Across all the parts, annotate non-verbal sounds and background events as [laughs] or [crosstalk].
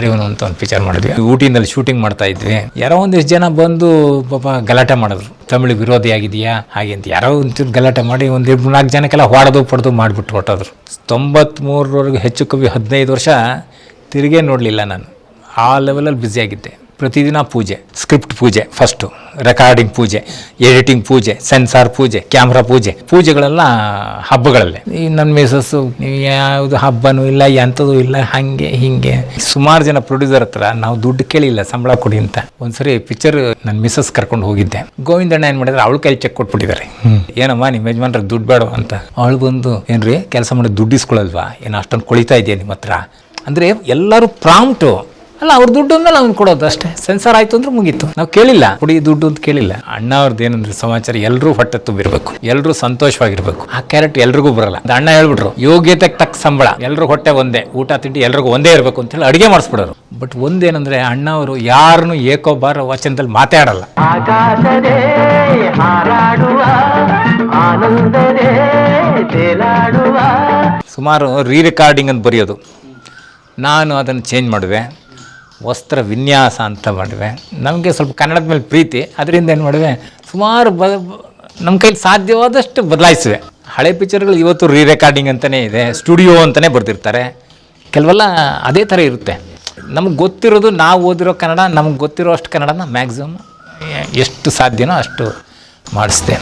ಯಾರಿವನು ಅಂತ ಒಂದು ಪಿಕ್ಚರ್ ಮಾಡಿದ್ವಿ. ಊಟಿನಲ್ಲಿ ಶೂಟಿಂಗ್ ಮಾಡ್ತಾ ಇದ್ವಿ. ಯಾರೋ ಒಂದಿಷ್ಟು ಜನ ಬಂದು ಪಾಪ ಗಲಾಟೆ ಮಾಡಿದ್ರು. ತಮಿಳು ವಿರೋಧಿ ಆಗಿದೆಯಾ ಹಾಗೆ ಅಂತ ಯಾರೋ ಒಂಚೂರು ಗಲಾಟೆ ಮಾಡಿ ಒಂದು ನಾಲ್ಕು ಜನಕ್ಕೆಲ್ಲ ಹೊಡೆದು ಪಡೆದು ಮಾಡಿಬಿಟ್ಟು ಹೊಟ್ಟೋದ್ರು. ತೊಂಬತ್ತ್ಮೂರವರೆಗೂ ಹೆಚ್ಚು ಕವಿ ಹದಿನೈದು ವರ್ಷ ತಿರುಗೇ ನೋಡಲಿಲ್ಲ ನಾನು. ಆ ಲೆವೆಲಲ್ಲಿ ಬ್ಯುಸಿಯಾಗಿದ್ದೆ ಪ್ರತಿದಿನ ಪೂಜೆ ಸ್ಕ್ರಿಪ್ಟ್ ಪೂಜೆ ಫಸ್ಟು ರೆಕಾರ್ಡಿಂಗ್ ಪೂಜೆ ಎಡಿಟಿಂಗ್ ಪೂಜೆ ಸೆನ್ಸಾರ್ ಪೂಜೆ ಕ್ಯಾಮ್ರಾ ಪೂಜೆ ಪೂಜೆಗಳೆಲ್ಲ ಹಬ್ಬಗಳಲ್ಲೇ. ಈ ನನ್ನ ಮಿಸಸ್ಸು ನೀವು ಯಾವುದು ಹಬ್ಬನೂ ಇಲ್ಲ ಎಂಥದ್ದು ಇಲ್ಲ ಹಾಗೆ ಹಿಂಗೆ. ಸುಮಾರು ಜನ ಪ್ರೊಡ್ಯೂಸರ್ ಹತ್ರ ನಾವು ದುಡ್ಡು ಕೇಳಿಲ್ಲ ಸಂಬಳ ಕೊಡಿ ಅಂತ. ಒಂದ್ಸರಿ ಪಿಕ್ಚರ್ ನನ್ನ ಮಿಸಸ್ ಕರ್ಕೊಂಡು ಹೋಗಿದ್ದೆ. ಗೋವಿಂದಣ್ಣ ಏನು ಮಾಡಿದ್ರೆ? ಅವಳು ಕೈ ಚೆಕ್ ಕೊಟ್ಬಿಟ್ಟಿದ್ದಾರೆ. ಏನಮ್ಮ ನಿಮ್ಮ ಯಜಮಾನ್ರ ದುಡ್ಡು ಬೇಡ ಅಂತ. ಅವಳು ಬಂದು ಏನ್ರಿ ಕೆಲಸ ಮಾಡಿ ದುಡ್ಡು ಇಸ್ಕೊಳ್ಳಲ್ವಾ? ಏನು ಅಷ್ಟೊಂದು ಕೊಳಿತಾ ಇದೆಯಾ ನಿಮ್ಮ ಹತ್ರ? ಅಂದರೆ ಎಲ್ಲರೂ ಪ್ರಾಂಪ್ಟು ಅಲ್ಲ ಅವ್ರ ದುಡ್ಡು ಅಂದ್ರೆ ಅವ್ನು ಕೊಡೋದು ಅಷ್ಟೇ. ಸೆನ್ಸಾರ್ ಆಯ್ತು ಅಂದ್ರೆ ಮುಗೀತು. ನಾವು ಕೇಳಿಲ್ಲ. ಹುಡಿ ದುಡ್ಡು ಅಂತ ಕೇಳಿಲ್ಲ. ಅಣ್ಣ ಅವ್ರದ್ದು ಏನಂದ್ರೆ ಸಮಾಚಾರ ಎಲ್ಲರೂ ಹೊಟ್ಟೆ ತುಂಬಿರ್ಬೇಕು. ಎಲ್ಲರೂ ಸಂತೋಷವಾಗಿರ್ಬೇಕು. ಆ ಕ್ಯಾರೆಟ್ ಎಲ್ರಿಗೂ ಬರಲ್ಲ. ಅಣ್ಣ ಹೇಳ್ಬಿಟ್ರು ಯೋಗ್ಯತೆಗೆ ತಕ್ಕ ಸಂಬಳ. ಎಲ್ಲರೂ ಹೊಟ್ಟೆ ಒಂದೇ. ಊಟ ತಿಂಡಿ ಎಲ್ರಿಗೂ ಒಂದೇ ಇರಬೇಕು. ಅಂತ ಹೇಳಿ ಅಡುಗೆ ಮಾಡಿಸ್ಬಿಡೋರು. ಬಟ್ ಒಂದೇನಂದ್ರೆ ಅಣ್ಣ ಅವರು ಯಾರನ್ನು ಏಕೋಬಾರ ವಚನದಲ್ಲಿ ಮಾತಾಡಲ್ಲ. ಸುಮಾರು ರೀ ರೆಕಾರ್ಡಿಂಗ್ ಅಂತ ಬರೆಯೋದು. ನಾನು ಅದನ್ನು ಚೇಂಜ್ ಮಾಡುವೆ. ವಸ್ತ್ರ ವಿನ್ಯಾಸ ಅಂತ ಮಾಡಿವೆ. ನಮಗೆ ಸ್ವಲ್ಪ ಕನ್ನಡದ ಮೇಲೆ ಪ್ರೀತಿ, ಅದರಿಂದ ಏನು ಮಾಡಿವೆ? ಸುಮಾರು ಬ ನಮ್ಮ ಕೈಲಿ ಸಾಧ್ಯವಾದಷ್ಟು ಬದಲಾಯಿಸಿವೆ. ಹಳೆ ಪಿಕ್ಚರ್ಗಳು ಇವತ್ತು ರೀ ರೆಕಾರ್ಡಿಂಗ್ ಅಂತಲೇ ಇದೆ ಸ್ಟುಡಿಯೋ ಅಂತಲೇ ಬರ್ತಿರ್ತಾರೆ ಕೆಲವೆಲ್ಲ ಅದೇ ಥರ ಇರುತ್ತೆ. ನಮ್ಗೆ ಗೊತ್ತಿರೋದು ನಾವು ಓದಿರೋ ಕನ್ನಡ, ನಮ್ಗೆ ಗೊತ್ತಿರೋ ಅಷ್ಟು ಕನ್ನಡನ ಮ್ಯಾಕ್ಸಿಮಮ್ ಎಷ್ಟು ಸಾಧ್ಯನೋ ಅಷ್ಟು ಮಾಡಿಸ್ದೆ.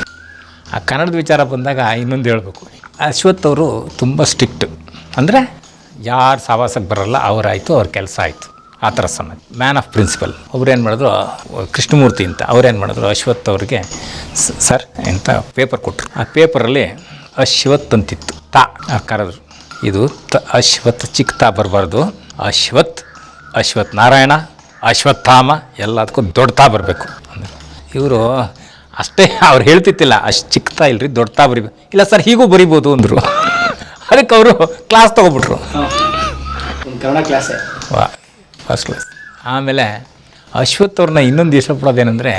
ಆ ಕನ್ನಡದ ವಿಚಾರ ಬಂದಾಗ ಇನ್ನೊಂದು ಹೇಳಬೇಕು. ಅಶ್ವತ್ ಅವರು ತುಂಬ ಸ್ಟ್ರಿಕ್ಟ್ ಅಂದರೆ ಯಾರು ಸಾವಾಸಕ್ಕೆ ಬರೋಲ್ಲ ಅವರಾಯಿತು ಅವ್ರ ಕೆಲಸ ಆಯಿತು. ಆ ಥರ ಸಮಯ ಮ್ಯಾನ್ ಆಫ್ ಪ್ರಿನ್ಸಿಪಲ್ ಏನು ಮಾಡಿದ್ರು ಕೃಷ್ಣಮೂರ್ತಿ ಅಂತ ಅವ್ರೇನು ಮಾಡಿದ್ರು ಅಶ್ವತ್ ಅವ್ರಿಗೆ ಸರ್ ಅಂತ ಪೇಪರ್ ಕೊಟ್ಟರು ಆ ಪೇಪರಲ್ಲಿ ಅಶ್ವತ್ ಅಂತಿತ್ತು. ತಾ ಕರೆದ್ರು. ಇದು ತ ಅಶ್ವತ್ ಚಿಕ್ಕ ತಾ ಬರಬಾರ್ದು. ಅಶ್ವತ್ ಅಶ್ವತ್ ನಾರಾಯಣ ಅಶ್ವತ್ಥಾಮ ಎಲ್ಲದಕ್ಕೂ ದೊಡ್ಡ ತಾ ಬರಬೇಕು. ಅಂದರೆ ಇವರು ಅಷ್ಟೇ ಅವ್ರು ಹೇಳ್ತಿತ್ತಿಲ್ಲ ಅಷ್ಟು ಚಿಕ್ಕತಾ ಇಲ್ರಿ ದೊಡ್ಡತಾ ಬರಿಬೇಕು ಇಲ್ಲ ಸರ್ ಹೀಗೂ ಬರಿಬೋದು ಅಂದರು. [laughs] ಅದಕ್ಕೆ ಅವರು ಕ್ಲಾಸ್ ತೊಗೊಬಿಟ್ರು. ಕನ್ನಡ ಕ್ಲಾಸೇ ವಾ. ಫಸ್ಟ್ ಕ್ಲಾಸ್ ಆಮೇಲೆ ಅಶ್ವಥ್ ಅವ್ರನ್ನ ಇನ್ನೊಂದು ಇಷ್ಟಪಡೋದೇನೆಂದರೆ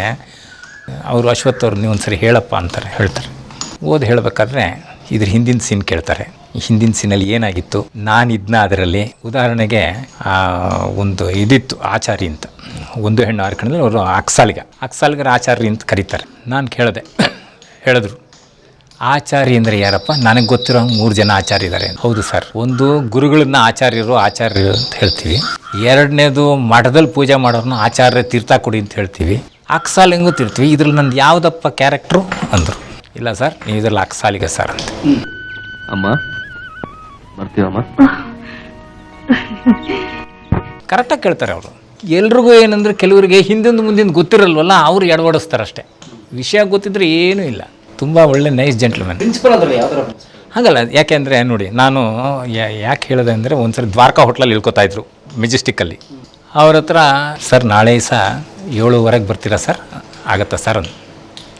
ಅವರು ಅಶ್ವಥ್ ಅವ್ರನ್ನ ನೀವು ಒಂದ್ಸರಿ ಹೇಳಪ್ಪ ಅಂತಾರೆ, ಹೇಳ್ತಾರೆ. ಓದಿ ಹೇಳಬೇಕಾದ್ರೆ ಇದ್ರ ಹಿಂದಿನ ಸೀನ್ ಕೇಳ್ತಾರೆ. ಹಿಂದಿನ ಸೀನಲ್ಲಿ ಏನಾಗಿತ್ತು? ನಾನು ಇದನ್ನ ಅದರಲ್ಲಿ. ಉದಾಹರಣೆಗೆ ಒಂದು ಇದಿತ್ತು ಆಚಾರಿ ಅಂತ. ಒಂದು ಹೆಣ್ಣು ಆರ್ಕಣದಲ್ಲಿ ಅವರು ಅಕ್ಸಾಲಿಗ. ಅಕ್ಸಾಲಿಗರ ಆಚಾರಿ ಅಂತ ಕರೀತಾರೆ. ನಾನು ಕೇಳಿದೆ. [coughs] ಹೇಳಿದ್ರು. ಆಚಾರಿ ಅಂದರೆ ಯಾರಪ್ಪ? ನನಗೆ ಗೊತ್ತಿರೋ ಮೂರು ಜನ ಆಚಾರ್ಯ ಇದ್ದಾರೆ ಹೌದು ಸರ್. ಒಂದು ಗುರುಗಳನ್ನ ಆಚಾರ್ಯರು ಆಚಾರ್ಯರು ಅಂತ ಹೇಳ್ತೀವಿ. ಎರಡನೇದು ಮಠದಲ್ಲಿ ಪೂಜೆ ಮಾಡೋರ್ನ ಆಚಾರ್ಯ ತೀರ್ಥ ಕೊಡಿ ಅಂತ ಹೇಳ್ತೀವಿ. ಅಕ್ಸಾಲಿಂಗು ತಿರ್ತೀವಿ. ಇದ್ರಲ್ಲಿ ನಂದು ಯಾವುದಪ್ಪ ಕ್ಯಾರೆಕ್ಟ್ರು ಅಂದರು. ಇಲ್ಲ ಸರ್ ನೀವು ಇದ್ರಲ್ಲಿ ಅಕ್ಸಾಲಿಗೆ ಸರ್ ಅಂತ. ಅಮ್ಮ ಬರ್ತೀವಮ್ಮ? ಕರೆಕ್ಟಾಗಿ ಕೇಳ್ತಾರೆ ಅವರು. ಎಲ್ರಿಗೂ ಏನಂದ್ರೆ ಕೆಲವರಿಗೆ ಹಿಂದಿಂದ ಮುಂದಿನ ಗೊತ್ತಿರಲ್ವಲ್ಲ ಅವರು ಎಡವಾಡಿಸ್ತಾರಷ್ಟೇ. ವಿಷಯ ಗೊತ್ತಿದ್ರೆ ಏನೂ ಇಲ್ಲ. ತುಂಬ ಒಳ್ಳೆ ನೈಸ್ ಜೆಂಟ್ಲ್ಮನ್ ಪ್ರಿನ್ಸಿಪಲ್ ಅಂದ್ರೆ ಯಾವ ಥರ ಹಾಗಲ್ಲ ಯಾಕೆಂದರೆ ನೋಡಿ ನಾನು ಯಾ- ಯಾಕೆ ಹೇಳಿದೆ ಅಂದರೆ ಒಂದ್ಸರಿ ದ್ವಾರಕಾ ಹೋಟ್ಲಲ್ಲಿ ಇಳ್ಕೊತಾ ಇದ್ರು ಮೆಜೆಸ್ಟಿಕ್ಕಲ್ಲಿ ಅವ್ರ ಹತ್ರ ಸರ್ ನಾಳೆ ಸಹ ಏಳುವರೆಗೆ ಬರ್ತೀರಾ ಸರ್? ಆಗತ್ತಾ ಸರ್? ಅಂದ್.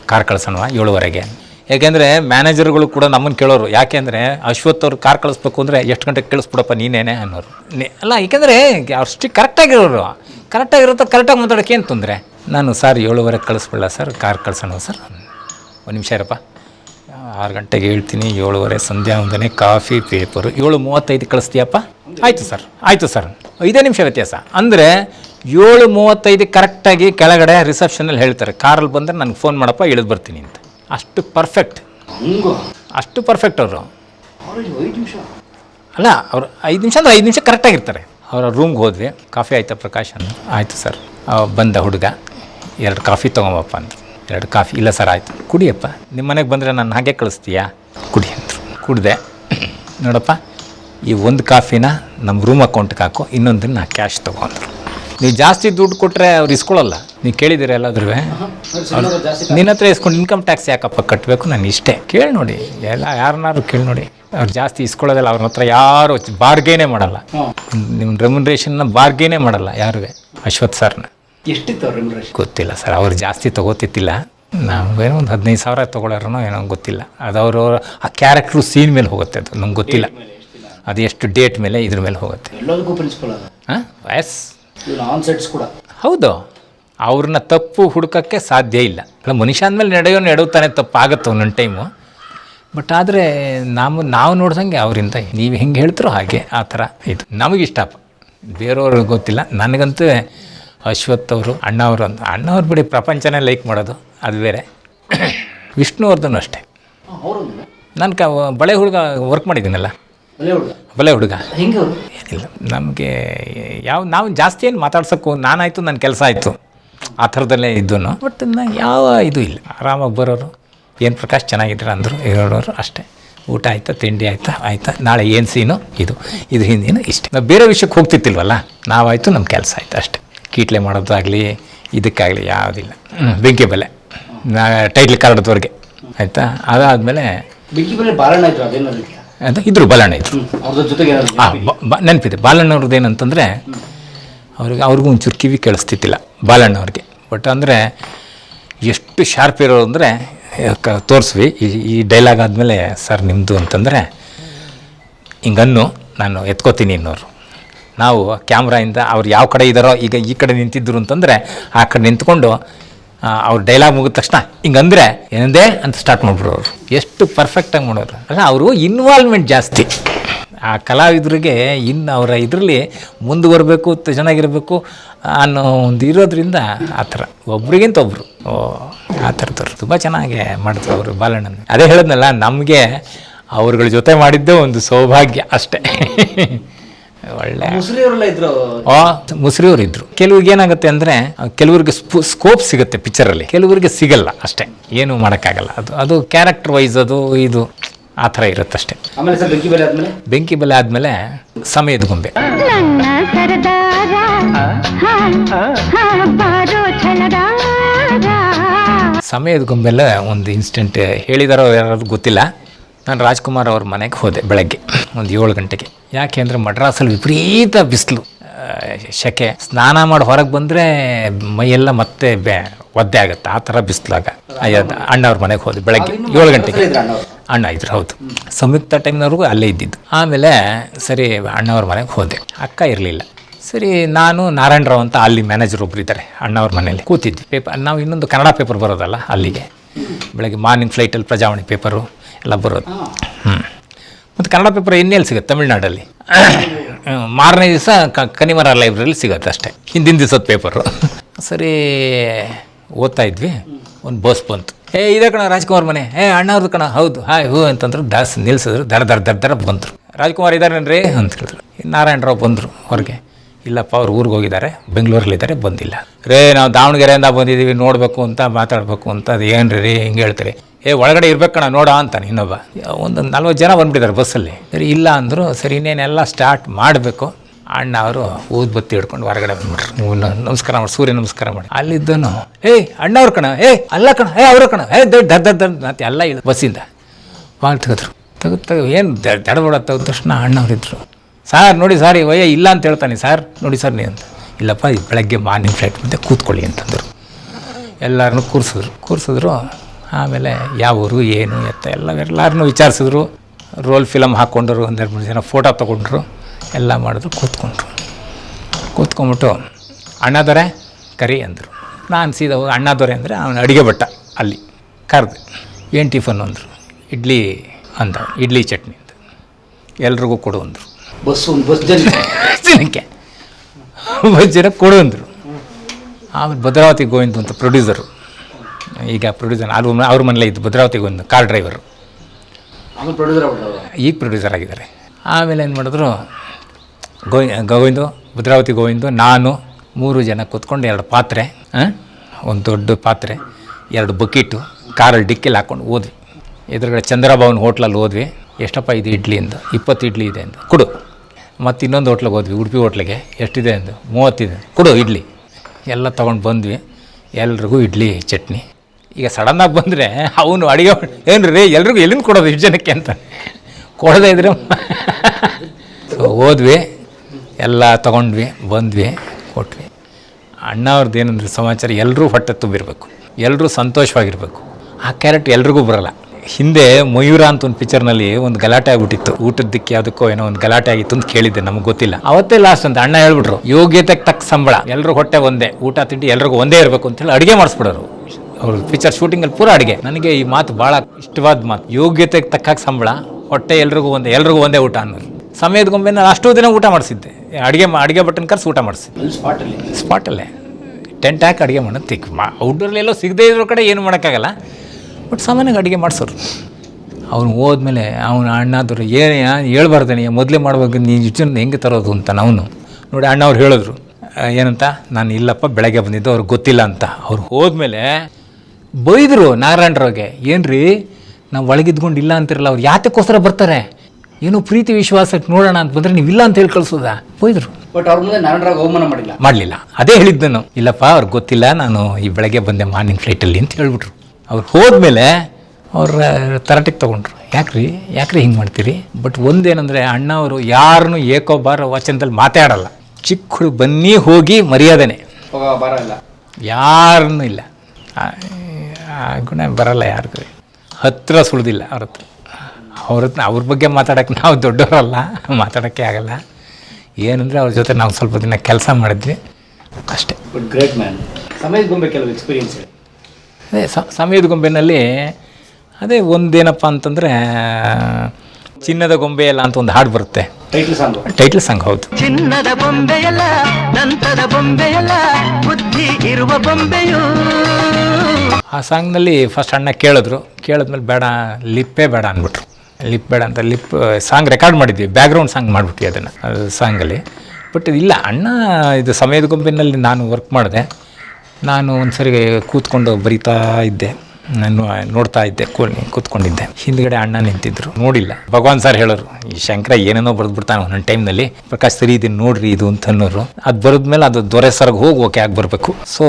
ಕಾರ್ ಕಳ್ಸೋಣ ಏಳುವರೆಗೆ. ಯಾಕೆಂದರೆ ಮ್ಯಾನೇಜರ್ಗಳು ಕೂಡ ನಮ್ಮನ್ನು ಕೇಳೋರು ಯಾಕೆಂದರೆ ಅಶ್ವಥ್ ಅವ್ರು ಕಾರ್ ಕಳಿಸ್ಬೇಕು ಅಂದರೆ ಎಷ್ಟು ಗಂಟೆಗೆ ಕಳಿಸ್ಬಿಡಪ್ಪ ನೀನೇನೆ ಅನ್ನೋರು. ನಿ- ಅಲ್ಲ ಯಾಕೆಂದರೆ ಅವ್ರು ಸ್ಟಿಕ್ ಕರೆಕ್ಟಾಗಿರೋರು ಕರೆಕ್ಟಾಗಿರುತ್ತೆ ಕರೆಕ್ಟಾಗಿ ಮಾತಾಡೋಕೆ ಏನು ತೊಂದರೆ? ನಾನು ಸರ್ ಏಳುವರೆಗೆ ಕಳಿಸ್ಬಿಡಲ್ಲ ಸರ್ ಕಾರ್ ಕಳ್ಸೋಣ ಸರ್? ಒಂದು ನಿಮಿಷ ಇರಪ್ಪ. ಆರು ಗಂಟೆಗೆ ಹೇಳ್ತೀನಿ ಏಳುವರೆ ಸಂಧ್ಯಾ ಒಂದನೇ ಕಾಫಿ ಪೇಪರು. ಏಳು ಮೂವತ್ತೈದು ಕಳಿಸ್ತೀಯಪ್ಪ? ಆಯಿತು ಸರ್ ಆಯಿತು ಸರ್. ಐದೇ ನಿಮಿಷ ವ್ಯತ್ಯಾಸ. ಅಂದರೆ ಏಳು ಮೂವತ್ತೈದು ಕರೆಕ್ಟಾಗಿ ಕೆಳಗಡೆ ರಿಸೆಪ್ಷನಲ್ಲಿ ಹೇಳ್ತಾರೆ. ಕಾರಲ್ಲಿ ಬಂದರೆ ನನಗೆ ಫೋನ್ ಮಾಡಪ್ಪ ಇಳಿದು ಬರ್ತೀನಿ ಅಂತ. ಅಷ್ಟು ಪರ್ಫೆಕ್ಟ್ ಅಷ್ಟು ಪರ್ಫೆಕ್ಟ್ ಅವರು. ಅಲ್ಲ ಅವ್ರು ಐದು ನಿಮಿಷ ಅಂದ್ರೆ ಐದು ನಿಮಿಷ ಕರೆಕ್ಟಾಗಿರ್ತಾರೆ ಅವರ ರೂಮ್ಗೆ ಹೋದ್ವಿ. ಕಾಫಿ ಆಯ್ತಾ ಪ್ರಕಾಶ್ ಅಂತ ಆಯಿತು ಸರ್. ಬಂದ ಹುಡುಗ ಎರಡು ಕಾಫಿ ತೊಗೊಂಬಪ್ಪ ಅಂದ್ರು ಎರಡು ಕಾಫಿ ಇಲ್ಲ ಸರ್ ಆಯಿತು. ಕುಡಿಯಪ್ಪ. ನಿಮ್ಮ ಮನೆಗೆ ಬಂದರೆ ನಾನು ಹಾಗೆ ಕಳಿಸ್ತೀಯಾ? ಕುಡಿ ಅಂದರು. ಕುಡಿದೆ. [clears throat] ನೋಡಪ್ಪ ಈ ಒಂದು ಕಾಫಿನ ನಮ್ಮ ರೂಮ್ ಅಕೌಂಟ್ಗೆ ಹಾಕು ಇನ್ನೊಂದನ್ನ ಕ್ಯಾಶ್ ತೊಗೊಂಡ್ರು. ನೀವು ಜಾಸ್ತಿ ದುಡ್ಡು ಕೊಟ್ಟರೆ ಅವ್ರು ಇಸ್ಕೊಳ್ಳಲ್ಲ ನೀವು ಕೇಳಿದ್ದೀರ ಎಲ್ಲಾದ್ರೂ? ನಿನ್ನ ಹತ್ರ ಇಸ್ಕೊಂಡು ಇನ್ಕಮ್ ಟ್ಯಾಕ್ಸ್ ಯಾಕಪ್ಪ ಕಟ್ಟಬೇಕು ನಾನು ಇಷ್ಟೇ. ಕೇಳಿ ನೋಡಿ. ಎಲ್ಲ ಯಾರನ್ನಾರು ಕೇಳಿ ನೋಡಿ. ಅವ್ರು ಜಾಸ್ತಿ ಇಸ್ಕೊಳ್ಳೋದಲ್ಲ ಅವ್ರ ಹತ್ರ ಯಾರು ಬಾರ್ಗೇನೇ ಮಾಡಲ್ಲ. ನಿಮ್ಮ ರೆಮ್ಯುನ್ರೇಷನ್ನ ಬಾರ್ಗೇನೇ ಮಾಡಲ್ಲ ಯಾರು ಅಶ್ವಥ್ ಸರ್ನ. ಎಷ್ಟಿತ್ತು ಅವ್ರ ರೆಮ್ಯುನರೇಷನ್ ಗೊತ್ತಿಲ್ಲ ಸರ್ ಅವ್ರು ಜಾಸ್ತಿ ತಗೋತಿತ್ತಿಲ್ಲ ನಮಗೇನೋ ಒಂದು ಹದಿನೈದು ಸಾವಿರ ತೊಗೊಳಾರೋ ಏನೋ ಗೊತ್ತಿಲ್ಲ. ಅದು ಅವರು ಆ ಕ್ಯಾರೆಕ್ಟ್ರು ಸೀನ್ ಮೇಲೆ ಹೋಗುತ್ತೆ ಅದು ನಂಗೆ ಗೊತ್ತಿಲ್ಲ. ಅದು ಎಷ್ಟು ಡೇಟ್ ಮೇಲೆ ಇದ್ರ ಮೇಲೆ ಹೋಗುತ್ತೆ. ಎಲ್ಲದಕ್ಕೂ ಪ್ರಿನ್ಸಿಪಲ್ ಹಾಂ? ಎಸ್ ಆನ್ ಸೆಟ್ಸ್ ಕೂಡ. ಹೌದು. ಅವ್ರನ್ನ ತಪ್ಪು ಹುಡುಕಕ್ಕೆ ಸಾಧ್ಯ ಇಲ್ಲ. ಅಲ್ಲ ಮನುಷ್ಯ ಅಂದಮೇಲೆ ನಡೆಯೋ ನಡೆಯುತ್ತಾನೆ ತಪ್ಪು ಆಗುತ್ತೆ ಒಂದೊಂದು ಟೈಮು ಬಟ್ ಆದರೆ ನಾವು ನಾವು ನೋಡ್ದಂಗೆ ಅವರಿಂದ ನೀವು ಹೆಂಗೆ ಹೇಳ್ತಾರೋ ಹಾಗೆ ಆ ಥರ ಇದು. ನಮಗಿಷ್ಟಪ್ಪ ಬೇರೆಯವ್ರಿಗೆ ಗೊತ್ತಿಲ್ಲ. ನನಗಂತೂ ಅಶ್ವಥ್ ಅವರು ಅಣ್ಣವರು ಅಂತ. ಅಣ್ಣವ್ರು ಬಿಡಿ ಪ್ರಪಂಚನೇ ಲೈಕ್ ಮಾಡೋದು. ಅದು ಬೇರೆ. ವಿಷ್ಣುವರ್ಧನ್ ಅಷ್ಟೇ. ನಾನು ಕ ಬಳೆ ಹುಡುಗ ವರ್ಕ್ ಮಾಡಿದ್ದೀನಲ್ಲ. ಹುಡುಗ? ಬಳೆ ಹುಡುಗ. ಹೆಂಗೆ ಏನಿಲ್ಲ. ನಮಗೆ ಯಾವ ನಾವು ಜಾಸ್ತಿ ಏನು ಮಾತಾಡ್ಸೋಕ್ಕೂ ನಾನಾಯಿತು ನನ್ನ ಕೆಲಸ ಆಯಿತು. ಆ ಥರದಲ್ಲೇ ಇದ್ದು ಬಟ್ ಯಾವ ಇದು ಇಲ್ಲ. ಆರಾಮಾಗಿ ಬರೋರು. ಏನು ಪ್ರಕಾಶ್ ಚೆನ್ನಾಗಿದ್ದೀರ ಅಂದರು ಹೇಳೋರು ಅಷ್ಟೇ. ಊಟ ಆಯ್ತಾ ತಿಂಡಿ ಆಯ್ತಾ ಆಯ್ತಾ. ನಾಳೆ ಏನು ಸೀನು ಇದು. ಇದು ಹಿಂದಿನ ಇಷ್ಟೇ. ನಾವು ಬೇರೆ ವಿಷಯಕ್ಕೆ ಹೋಗ್ತಿತ್ತಿಲ್ವಲ್ಲ ನಾವಾಯಿತು ನಮ್ಮ ಕೆಲಸ ಆಯ್ತು ಅಷ್ಟೇ. ಕೀಟ್ಲೆ ಮಾಡೋದಾಗಲಿ ಇದಕ್ಕಾಗಲಿ ಯಾವುದಿಲ್ಲ. ಬೆಂಕಿ ಬೆಲೆ. ನಾ ಟೈಟ್ಲ್ ಕಾರ್ಡ್ದವ್ರಿಗೆ ಆಯಿತಾ? ಅದಾದಮೇಲೆ ಬೆಂಕಿ ಮೇಲೆ ಬಾಲಣ್ಣ ಇದ್ರು ಅಂತ ಇದ್ರು ಬಲಣ್ಣ ಇದ್ರು. ಅವ್ರ ಜೊತೆಗೆ ನೆನಪಿದೆ. ಬಾಲಣ್ಣವ್ರದ್ದು ಏನಂತಂದರೆ ಅವ್ರಿಗೆ ಅವ್ರಿಗೂ ಒಂಚೂರು ಕಿವಿ ಕೇಳಿಸ್ತಿತ್ತಿಲ್ಲ ಬಾಲಣ್ಣವ್ರಿಗೆ. ಬಟ್ ಅಂದರೆ ಎಷ್ಟು ಶಾರ್ಪ್ ಇರೋರು ಅಂದರೆ ತೋರಿಸ್ವಿ. ಈ ಈ ಡೈಲಾಗ್ ಆದಮೇಲೆ ಸರ್ ನಿಮ್ಮದು ಅಂತಂದರೆ ಹಿಂಗನ್ನು ನಾನು ಎತ್ಕೋತೀನಿ ಅನ್ನೋರು. ನಾವು ಕ್ಯಾಮ್ರಾಯಿಂದ ಅವ್ರು ಯಾವ ಕಡೆ ಇದ್ದಾರೋ ಈಗ ಈ ಕಡೆ ನಿಂತಿದ್ರು ಅಂತಂದರೆ ಆ ಕಡೆ ನಿಂತ್ಕೊಂಡು ಅವ್ರ ಡೈಲಾಗ್ ಮುಗಿದ ತಕ್ಷಣ ಹಿಂಗಂದ್ರೆ ಏನಂದೇ ಅಂತ ಸ್ಟಾರ್ಟ್ ಮಾಡ್ಬಿಡೋರು ಎಷ್ಟು ಪರ್ಫೆಕ್ಟಾಗಿ ಮಾಡೋರು. ಅಲ್ಲ, ಅವರು ಇನ್ವಾಲ್ವ್ಮೆಂಟ್ ಜಾಸ್ತಿ. ಆ ಕಲಾವಿದರಿಗೆ ಇನ್ನು ಅವರ ಇದರಲ್ಲಿ ಮುಂದುವರಬೇಕು ಚೆನ್ನಾಗಿರಬೇಕು ಅನ್ನೋ ಒಂದು ಇರೋದ್ರಿಂದ ಆ ಥರ. ಒಬ್ರಿಗಿಂತ ಒಬ್ಬರು ಓ, ಆ ಥರದವ್ರು ತುಂಬ ಚೆನ್ನಾಗಿ ಮಾಡಿದ್ರು ಅವರು ಬಾಲಣ್ಣನ ಅದೇ ಹೇಳಿದ್ನಲ್ಲ, ನಮಗೆ ಅವ್ರಗಳ ಜೊತೆ ಮಾಡಿದ್ದೇ ಒಂದು ಸೌಭಾಗ್ಯ ಅಷ್ಟೇ. [laughs] ಒಳ್ಳೆ. ಮುಸ್ಲಿಯವರೆಲ್ಲ ಇದ್ರು? ಆ ಮುಸ್ರಿಯವರು ಇದ್ರು. ಕೆಲವ್ರಿಗೆ ಏನಾಗುತ್ತೆ ಅಂದ್ರೆ ಕೆಲವರಿಗೆ ಸ್ಕೋಪ್ ಸಿಗುತ್ತೆ ಪಿಕ್ಚರ್ ಅಲ್ಲಿ. ಕೆಲವರಿಗೆ ಸಿಗಲ್ಲ ಅಷ್ಟೇ. ಏನು ಮಾಡೋಕ್ಕಾಗಲ್ಲ. ಅದು ಅದು ಕ್ಯಾರೆಕ್ಟರ್ ವೈಸ್ ಅದು ಇದು ಆ ಥರ ಇರುತ್ತಷ್ಟೇ ಆಮೇಲೆ ಸರ್ ಬೆಂಕಿ ಬೆಲೆ ಆದ್ಮೇಲೆ? ಬೆಂಕಿ ಬೆಲೆ ಆದ್ಮೇಲೆ ಸಮಯದ ಗೊಂಬೆ. ನನ್ನ ಸರದಾರ ಹಾ, ಹಾ, ಬಾರೋ ಛಲದಾರ ಸಮಯದ ಗೊಂಬೆಲ್ಲ ಒಂದು ಇನ್ಸ್ಟೆಂಟ್ ಹೇಳಿದಾರೋ ಯಾರು ಗೊತ್ತಿಲ್ಲ. ನಾನು ರಾಜ್ಕುಮಾರ್ ಅವ್ರ ಮನೆಗೆ ಹೋದೆ ಬೆಳಗ್ಗೆ ಒಂದು ಏಳು ಗಂಟೆಗೆ. ಯಾಕೆ ಅಂದರೆ ಮಡ್ರಾಸಲ್ಲಿ ವಿಪರೀತ ಬಿಸಿಲು ಶೆಕೆ. ಸ್ನಾನ ಮಾಡಿ ಹೊರಗೆ ಬಂದರೆ ಮೈಯೆಲ್ಲ ಮತ್ತೆ ಬೆ ಒದ್ದೆ ಆಗುತ್ತೆ ಆ ಥರ ಬಿಸಿಲಾಗ ಅಣ್ಣವ್ರ ಮನೆಗೆ ಹೋದೆ ಬೆಳಗ್ಗೆ ಏಳು ಗಂಟೆಗೆ. ಅಣ್ಣ ಇದ್ರು ಹೌದು. ಸಂಯುಕ್ತ ಟೈಮ್ನವ್ರಿಗೂ ಅಲ್ಲೇ ಇದ್ದಿದ್ದು. ಆಮೇಲೆ ಸರಿ ಅಣ್ಣವ್ರ ಮನೆಗೆ ಹೋದೆ. ಅಕ್ಕ ಇರಲಿಲ್ಲ. ಸರಿ ನಾನು ನಾರಾಯಣರಾವ್ ಅಂತ ಅಲ್ಲಿ ಮ್ಯಾನೇಜರ್ ಒಬ್ರು ಇದ್ದಾರೆ ಅಣ್ಣವ್ರ ಮನೇಲಿ ಕೂತಿದ್ವಿ. ಪೇಪರ್ ನಾವು ಇನ್ನೊಂದು ಕನ್ನಡ ಪೇಪರ್ ಬರೋದಲ್ಲ ಅಲ್ಲಿಗೆ. ಬೆಳಗ್ಗೆ ಮಾರ್ನಿಂಗ್ ಫ್ಲೈಟಲ್ಲಿ ಪ್ರಜಾವಾಣಿ ಪೇಪರು ಎಲ್ಲ ಬರೋದು. ಹ್ಞೂ ಮತ್ತು ಕನ್ನಡ ಪೇಪರ್ ಇನ್ನೆಲ್ಲಿ ಸಿಗುತ್ತೆ ತಮಿಳ್ನಾಡಲ್ಲಿ? ಮಾರನೇ ದಿವಸ ಕನಿಮರ ಲೈಬ್ರರಿಲಿ ಸಿಗುತ್ತೆ ಅಷ್ಟೇ. ಹಿಂದಿನ ದಿವಸದ ಪೇಪರು ಸರಿ ಓದ್ತಾ ಇದ್ವಿ. ಒಂದು ಬಸ್ ಬಂತು. ಏ ಇದೆ ಕಣ ರಾಜ್ಕುಮಾರ್ ಮನೆ. ಏ ಅಣ್ಣವ್ರದ್ದು ಕಣ. ಹೌದು. ಹಾಯ್ ಹೂ ಅಂತಂದ್ರೆ ದಾಸ್ ನಿಲ್ಸಿದ್ರು. ದರ ದರ ದರ ದರ ಬಂದರು. ರಾಜ್ಕುಮಾರ್ ಇದ್ದಾರೇನ್ರಿ ಅಂತ ಹೇಳಿದ್ರು ನಾರಾಯಣರಾವ್ ಬಂದರು ಹೊರಗೆ. ಇಲ್ಲಪ್ಪ ಅವ್ರು ಊರಿಗೆ ಹೋಗಿದ್ದಾರೆ. ಬೆಂಗಳೂರಲ್ಲಿದ್ದಾರೆ ಬಂದಿಲ್ಲ. ರೇ ನಾವು ದಾವಣಗೆರೆಯಿಂದ ಬಂದಿದ್ದೀವಿ ನೋಡಬೇಕು ಅಂತ ಮಾತಾಡಬೇಕು ಅಂತ. ಅದು ಏನು ರೀ ಹಿಂಗೆ ಹೇಳ್ತೀರಿ? ಏ, ಒಳಗಡೆ ಇರ್ಬೇಕಣ ನೋಡ ಅಂತಾನೆ ಇನ್ನೊಬ್ಬ. ಒಂದು ನಲ್ವತ್ತು ಜನ ಬಂದ್ಬಿಟ್ಟಿದ್ದಾರೆ ಬಸ್ಸಲ್ಲಿ ಸರಿ, ಇಲ್ಲ ಅಂದರು, ಸರಿ, ಇನ್ನೇನೆಲ್ಲ ಸ್ಟಾರ್ಟ್ ಮಾಡಬೇಕು. ಅಣ್ಣ ಅವರು ಊದ್ ಬತ್ತಿ ಹಿಡ್ಕೊಂಡು ಹೊರಗಡೆ ಬಂದ್ಬಿಟ್ರು. ನೀವು ನಮಸ್ಕಾರ ಮಾಡಿ, ಸೂರ್ಯ ನಮಸ್ಕಾರ ಮಾಡಿ. ಅಲ್ಲಿದ್ದನು ಏಯ್ ಅಣ್ಣವ್ರ ಕಣ, ಏ, ಅಲ್ಲ ಕಣ, ಏ, ಅವ್ರ ಕಣ, ಏ, ದೊಡ್ಡ ದರ್ ದಡ್ ಮತ್ತೆ ಅಂತ ಎಲ್ಲ ಇಲ್ಲ ಬಸ್ಸಿಂದ ಬಾಲ್ ತೆಗೆದ್ರು. ತೆಗೆದು ತೆಗೆದು, ಏನು ದಡಬಡ ತೆಗೆದ ತಕ್ಷಣ ಅಣ್ಣವ್ರಿದ್ರು ಸಾರ್, ನೋಡಿ ಸಾರ್ ವಯ್ಯ ಇಲ್ಲ ಅಂತ ಹೇಳ್ತಾನೆ, ಸಾರ್, ನೋಡಿ ಸರ್ ನೀ ಅಂತ. ಇಲ್ಲಪ್ಪ ಬೆಳಗ್ಗೆ ಮಾರ್ನಿಂಗ್ ಫ್ಲೈಟ್ ಮುಂದೆ ಕೂತ್ಕೊಳ್ಳಿ ಅಂತಂದರು. ಎಲ್ಲರನ್ನೂ ಕೂರಿಸಿದ್ರು. ಕೂರಿಸಿದ್ರು. ಆಮೇಲೆ ಯಾವ ಊರು ಏನು ಎತ್ತ ಎಲ್ಲ ಎಲ್ಲರನ್ನೂ ವಿಚಾರಿಸಿದ್ರು. ರೋಲ್ ಫಿಲಮ್ ಹಾಕ್ಕೊಂಡ್ರು ಒಂದೆರಡು ಮೂರು ಜನ ಫೋಟೋ ತೊಗೊಂಡ್ರು. ಎಲ್ಲ ಮಾಡಿದ್ರು ಕೂತ್ಕೊಂಡ್ರು. ಕೂತ್ಕೊಂಬಿಟ್ಟು ಅಣ್ಣದೊರೆ ಕರಿ ಅಂದರು. ನಾನು ಸೀದಾ ಹೋಗಿ ಅಣ್ಣದೊರೆ ಅಂದರೆ ಅವನು ಅಡುಗೆ ಭಟ್ಟ ಅಲ್ಲಿ ಕರೆದು. ಏನು ಟಿಫನ್ ಅಂದರು? ಇಡ್ಲಿ ಅಂದ ಇಡ್ಲಿ ಚಟ್ನಿ ಅಂತ ಎಲ್ರಿಗೂ ಕೊಡು ಅಂದರು. ಬಸ್ ಒಂದು ಬಸ್ ಜನ. [laughs] ಜನಕ್ಕೆ ಕೊಡು ಅಂದರು. ಆಮೇಲೆ ಭದ್ರಾವತಿ ಗೋವಿಂದ ಅಂತ ಪ್ರೊಡ್ಯೂಸರು ಈಗ ಪ್ರೊಡ್ಯೂಸರ್ ಅವ್ರ ಅವ್ರ ಮನೇಲೇ ಇದ್ದು ಭದ್ರಾವತಿ ಒಂದು ಕಾರ್ ಡ್ರೈವರು ಈಗ ಪ್ರೊಡ್ಯೂಸರ್ ಆಗಿದ್ದಾರೆ. ಆಮೇಲೆ ಏನು ಮಾಡಿದ್ರು? ಗೋವಿ ಗೋವಿಂದು ಭದ್ರಾವತಿ ಗೋವಿಂದು ನಾನು ಮೂರು ಜನ ಕೂತ್ಕೊಂಡು ಎರಡು ಪಾತ್ರೆ ಒಂದು ದೊಡ್ಡ ಪಾತ್ರೆ ಎರಡು ಬಕೆಟು ಕಾರಲ್ಲಿ ಡಿಕ್ಕಿಲಿ ಹಾಕ್ಕೊಂಡು ಹೋದ್ವಿ. ಎದುರುಗಡೆ ಚಂದ್ರಭವನ್ ಹೋಟ್ಲಲ್ಲಿ ಹೋದ್ವಿ. ಎಷ್ಟಪ್ಪ ಇದು ಇಡ್ಲಿ ಅಂತ ಇಪ್ಪತ್ತು ಇಡ್ಲಿ ಇದೆ ಅಂತ ಕೊಡು. ಮತ್ತು ಇನ್ನೊಂದು ಹೋಟ್ಲಿಗೆ ಹೋದ್ವಿ ಉಡುಪಿ ಹೋಟ್ಲಿಗೆ. ಎಷ್ಟಿದೆ ಅಂದು ಮೂವತ್ತಿದೆ. ಕೊಡು ಇಡ್ಲಿ. ಎಲ್ಲ ತೊಗೊಂಡು ಬಂದ್ವಿ. ಎಲ್ರಿಗೂ ಇಡ್ಲಿ ಚಟ್ನಿ. ಈಗ ಸಡನ್ನಾಗಿ ಬಂದರೆ ಅವನು ಅಡುಗೆ ಏನು ರೀ, ಎಲ್ರಿಗೂ ಎಲ್ಲಿಂದ ಕೊಡೋದು ಇಷ್ಟು ಜನಕ್ಕೆ ಅಂತ. ಕೊಡದೇ ಇದ್ರೆ ಸೊ ಹೋದ್ವಿ, ಎಲ್ಲ ತಗೊಂಡ್ವಿ, ಬಂದ್ವಿ, ಕೊಟ್ವಿ. ಅಣ್ಣವ್ರದ್ದು ಏನಂದ್ರೆ ಸಮಾಚಾರ ಎಲ್ಲರೂ ಹೊಟ್ಟೆ ತುಂಬಿರಬೇಕು. ಎಲ್ಲರೂ ಸಂತೋಷವಾಗಿರಬೇಕು. ಆ ಕ್ಯಾರೆಟ್ ಎಲ್ರಿಗೂ ಬರಲ್ಲ. ಹಿಂದೆ ಮಯೂರ ಅಂತ ಒಂದು ಪಿಕ್ಚರ್ನಲ್ಲಿ ಒಂದು ಗಲಾಟೆ ಆಗ್ಬಿಟ್ಟಿತ್ತು. ಊಟದಕ್ಕೆ ಯಾವುದಕ್ಕೋ ಏನೋ ಒಂದು ಗಲಾಟೆ ಆಗಿತ್ತು ಅಂತ ಕೇಳಿದ್ದೆ, ನಮಗೆ ಗೊತ್ತಿಲ್ಲ. ಅವತ್ತೇ ಲಾಸ್ಟ್ ಅಂತ ಅಣ್ಣ ಹೇಳ್ಬಿಟ್ರು, ಯೋಗ್ಯತೆಗೆ ತಕ್ಕ ಸಂಬಳ. ಎಲ್ಲರೂ ಹೊಟ್ಟೆ ಒಂದೇ, ಊಟ ತಿಂಡಿ ಎಲ್ರಿಗೂ ಒಂದೇ ಇರಬೇಕು ಅಂತೇಳಿ ಅಡುಗೆ ಮಾಡಿಸ್ಬಿಡೋರು. ಅವ್ರ ಪಿಕ್ಚರ್ ಶೂಟಿಂಗಲ್ಲಿ ಪೂರ ಅಡುಗೆ. ನನಗೆ ಈ ಮಾತು ಭಾಳ ಇಷ್ಟವಾದ ಮಾತು. ಯೋಗ್ಯತೆಗೆ ತಕ್ಕಾಗ ಸಂಬಳ ಹೊಟ್ಟೆ ಎಲ್ರಿಗೂ ಒಂದೇ ಎಲ್ರಿಗೂ ಒಂದೇ ಊಟ ಅನ್ನೋದು. ಸಮಯದ ಗೊಂಬೆ ನಾನು ಅಷ್ಟೋ ದಿನ ಊಟ ಮಾಡಿಸಿದ್ದೆ. ಅಡುಗೆ ಅಡುಗೆ ಬಟ್ಟನ್ ಕರ್ಸಿ ಊಟ ಮಾಡಿಸಿ ಅಲ್ಲಿ? ಸ್ಪಾಟಲ್ಲಿ ಸ್ಪಾಟಲ್ಲೇ ಟೆಂಟ್ ಹಾಕಿ ಅಡುಗೆ ಮಾಡೋದು ತಿಕ್ ಮಾ ಔಟ್ಡೋರ್ಲೆಲ್ಲೋ ಸಿಗದೇ ಇರೋ ಕಡೆ ಏನು ಮಾಡೋಕ್ಕಾಗಲ್ಲ. ಬಟ್ ಸಾಮಾನ್ಯವಾಗಿ ಅಡುಗೆ ಮಾಡಿಸೋರು. ಅವ್ನು ಹೋದ್ಮೇಲೆ ಅವನ ಅಣ್ಣಾದ್ರು ಏನು ಹೇಳ್ಬಾರ್ದೇನೆ ಮೊದಲೇ ಮಾಡ್ಬೇಕು ನೀನು ಇಷ್ಟನ್ನು ಹೆಂಗೆ ತರೋದು? ಅಂತ ನಾವು ನೋಡಿ ಅಣ್ಣ ಅವ್ರು ಹೇಳಿದ್ರು ಏನಂತ? ನಾನು ಇಲ್ಲಪ್ಪ ಬೆಳಗ್ಗೆ ಬಂದಿದ್ದು ಅವ್ರಿಗೆ ಗೊತ್ತಿಲ್ಲ ಅಂತ. ಅವ್ರು ಹೋದ್ಮೇಲೆ ಬೈದರು ನಾರಾಯಣರಾವ್ಗೆ ಏನ್ರಿ? ನಾವು ಒಳಗಿದ್ಕೊಂಡು ಇಲ್ಲ ಅಂತಿರಲ್ಲ ಅವ್ರು ಯಾತಕ್ಕೋಸ್ಕರ ಬರ್ತಾರೆ? ಏನೋ ಪ್ರೀತಿ ವಿಶ್ವಾಸಕ್ಕೆ ನೋಡೋಣ ಅಂತ ಬಂದ್ರೆ ನೀವು ಇಲ್ಲ ಅಂತ ಹೇಳಿ ಕಳ್ಸೋದಾ? ಬೈದರು. ಬಟ್ ಅವ್ರ ಮುಂದೆ ನಾರಾಯಣರಾವ್ ಅವಮಾನ ಮಾಡಿಲ್ಲ. ಮಾಡಲಿಲ್ಲ. ಅದೇ ಹೇಳಿದ್ದು ನಾನು. ಇಲ್ಲಪ್ಪ ಅವ್ರಿಗೆ ಗೊತ್ತಿಲ್ಲ ನಾನು ಈ ಬೆಳಗ್ಗೆ ಬಂದೆ ಮಾರ್ನಿಂಗ್ ಫ್ಲೈಟಲ್ಲಿ ಅಂತ ಹೇಳ್ಬಿಟ್ರು. ಅವ್ರು ಹೋದ್ಮೇಲೆ ಅವ್ರ ತರಾಟೆಗೆ ತೊಗೊಂಡ್ರು. ಯಾಕ್ರಿ? ಯಾಕ್ರಿ ಹಿಂಗೆ ಮಾಡ್ತೀರಿ? ಬಟ್ ಒಂದೇನಂದರೆ ಅಣ್ಣ ಅವರು ಯಾರನ್ನು ಏಕೋ ಬಾರ ವಚನದಲ್ಲಿ ಮಾತಾಡಲ್ಲ ಚಿಕ್ಕ ಹುಡುಗ ಬನ್ನಿ ಹೋಗಿ ಮರ್ಯಾದನೆ. ಹೋಗ ಬಾರ ಇಲ್ಲ. ಯಾರನ್ನೂ ಇಲ್ಲ. ಆ- ಆ ಗುಣ ಬರಲ್ಲ ಯಾರಿಗೂ. ಹತ್ತಿರ ಸುಳಿದಿಲ್ಲ ಅವ್ರ ಹತ್ರ. ಅವ್ರ ಹತ್ರ ಅವ್ರ ಬಗ್ಗೆ ಮಾತಾಡೋಕ್ಕೆ ನಾವು ದೊಡ್ಡವರಲ್ಲ ಮಾತಾಡೋಕ್ಕೆ ಆಗಲ್ಲ. ಏನಂದರೆ ಅವ್ರ ಜೊತೆ ನಾವು ಸ್ವಲ್ಪ ದಿನ ಕೆಲಸ ಮಾಡಿದ್ವಿ. ಅಷ್ಟೇ. ಬಟ್ ಗ್ರೇಟ್ ಮ್ಯಾನ್ ಸಮಯದ ಗೊಂಬೆ ಕೆಲವು ಎಕ್ಸ್ಪೀರಿಯನ್ಸ್ ಅದೇ ಸಮಯದ ಗೊಂಬೆನಲ್ಲಿ ಅದೇ ಒಂದೇನಪ್ಪ ಅಂತಂದರೆ ಚಿನ್ನದ ಗೊಂಬೆ ಎಲ್ಲ ಅಂತ ಒಂದು ಹಾಡು ಬರುತ್ತೆ. ಟೈಟಲ್ ಸಾಂಗ್ ಟೈಟಲ್ ಸಾಂಗ್ ಹೌದು. ಚಿನ್ನದ ಬೊಂಬೆಯಲ್ಲ ದಂತದ ಬೊಂಬೆಯಲ್ಲ ಬುದ್ಧಿ ಇರುವ ಬೊಂಬೆಯು ಆ ಸಾಂಗ್ನಲ್ಲಿ ಫಸ್ಟ್ ಅಣ್ಣ ಕೇಳಿದ್ರು. ಕೇಳಿದ್ಮೇಲೆ ಬೇಡ ಲಿಪ್ಪೇ ಬೇಡ ಅಂದ್ಬಿಟ್ರು. ಲಿಪ್ ಬೇಡ ಅಂತ ಲಿಪ್ ಸಾಂಗ್ ರೆಕಾರ್ಡ್ ಮಾಡಿದ್ವಿ. ಬ್ಯಾಕ್ಗ್ರೌಂಡ್ ಸಾಂಗ್ ಮಾಡಿಬಿಟ್ವಿ ಅದನ್ನು ಅದು ಸಾಂಗಲ್ಲಿ. ಬಟ್ ಇಲ್ಲ ಅಣ್ಣ ಇದು ಸಮಯದ ಗೊಂಬೆನಲ್ಲಿ ನಾನು ವರ್ಕ್ ಮಾಡಿದೆ. ನಾನು ಒಂದು ಸರಿ ಕೂತ್ಕೊಂಡು ಬರಿತಾ ಇದ್ದೆ. ನಾನು ನೋಡ್ತಾ ಇದ್ದೆ ಕೂತ್ಕೊಂಡಿದ್ದೆ. ಹಿಂದ್ಗಡೆ ಅಣ್ಣ ನಿಂತಿದ್ರು. ನೋಡಿಲ್ಲ. ಭಗವಾನ್ ಸರ್ ಹೇಳೋರು, ಈ ಶಂಕರ ಏನೇನೋ ಬರೆದ್ಬಿಡ್ತಾನೆ ಒಂದೊಂದು ಟೈಮ್ನಲ್ಲಿ ಪ್ರಕಾಶ್ ಸರಿ ಇದನ್ನು ನೋಡ್ರಿ, ಇದು ಅಂತ ಅನ್ನೋರು. ಅದು ಬರೆದ್ಮೇಲೆ ಅದು ದೊರೆ ಸರ್ಗೆ ಹೋಗಿ ಓಕೆ ಆಗಿ ಬರಬೇಕು. ಸೊ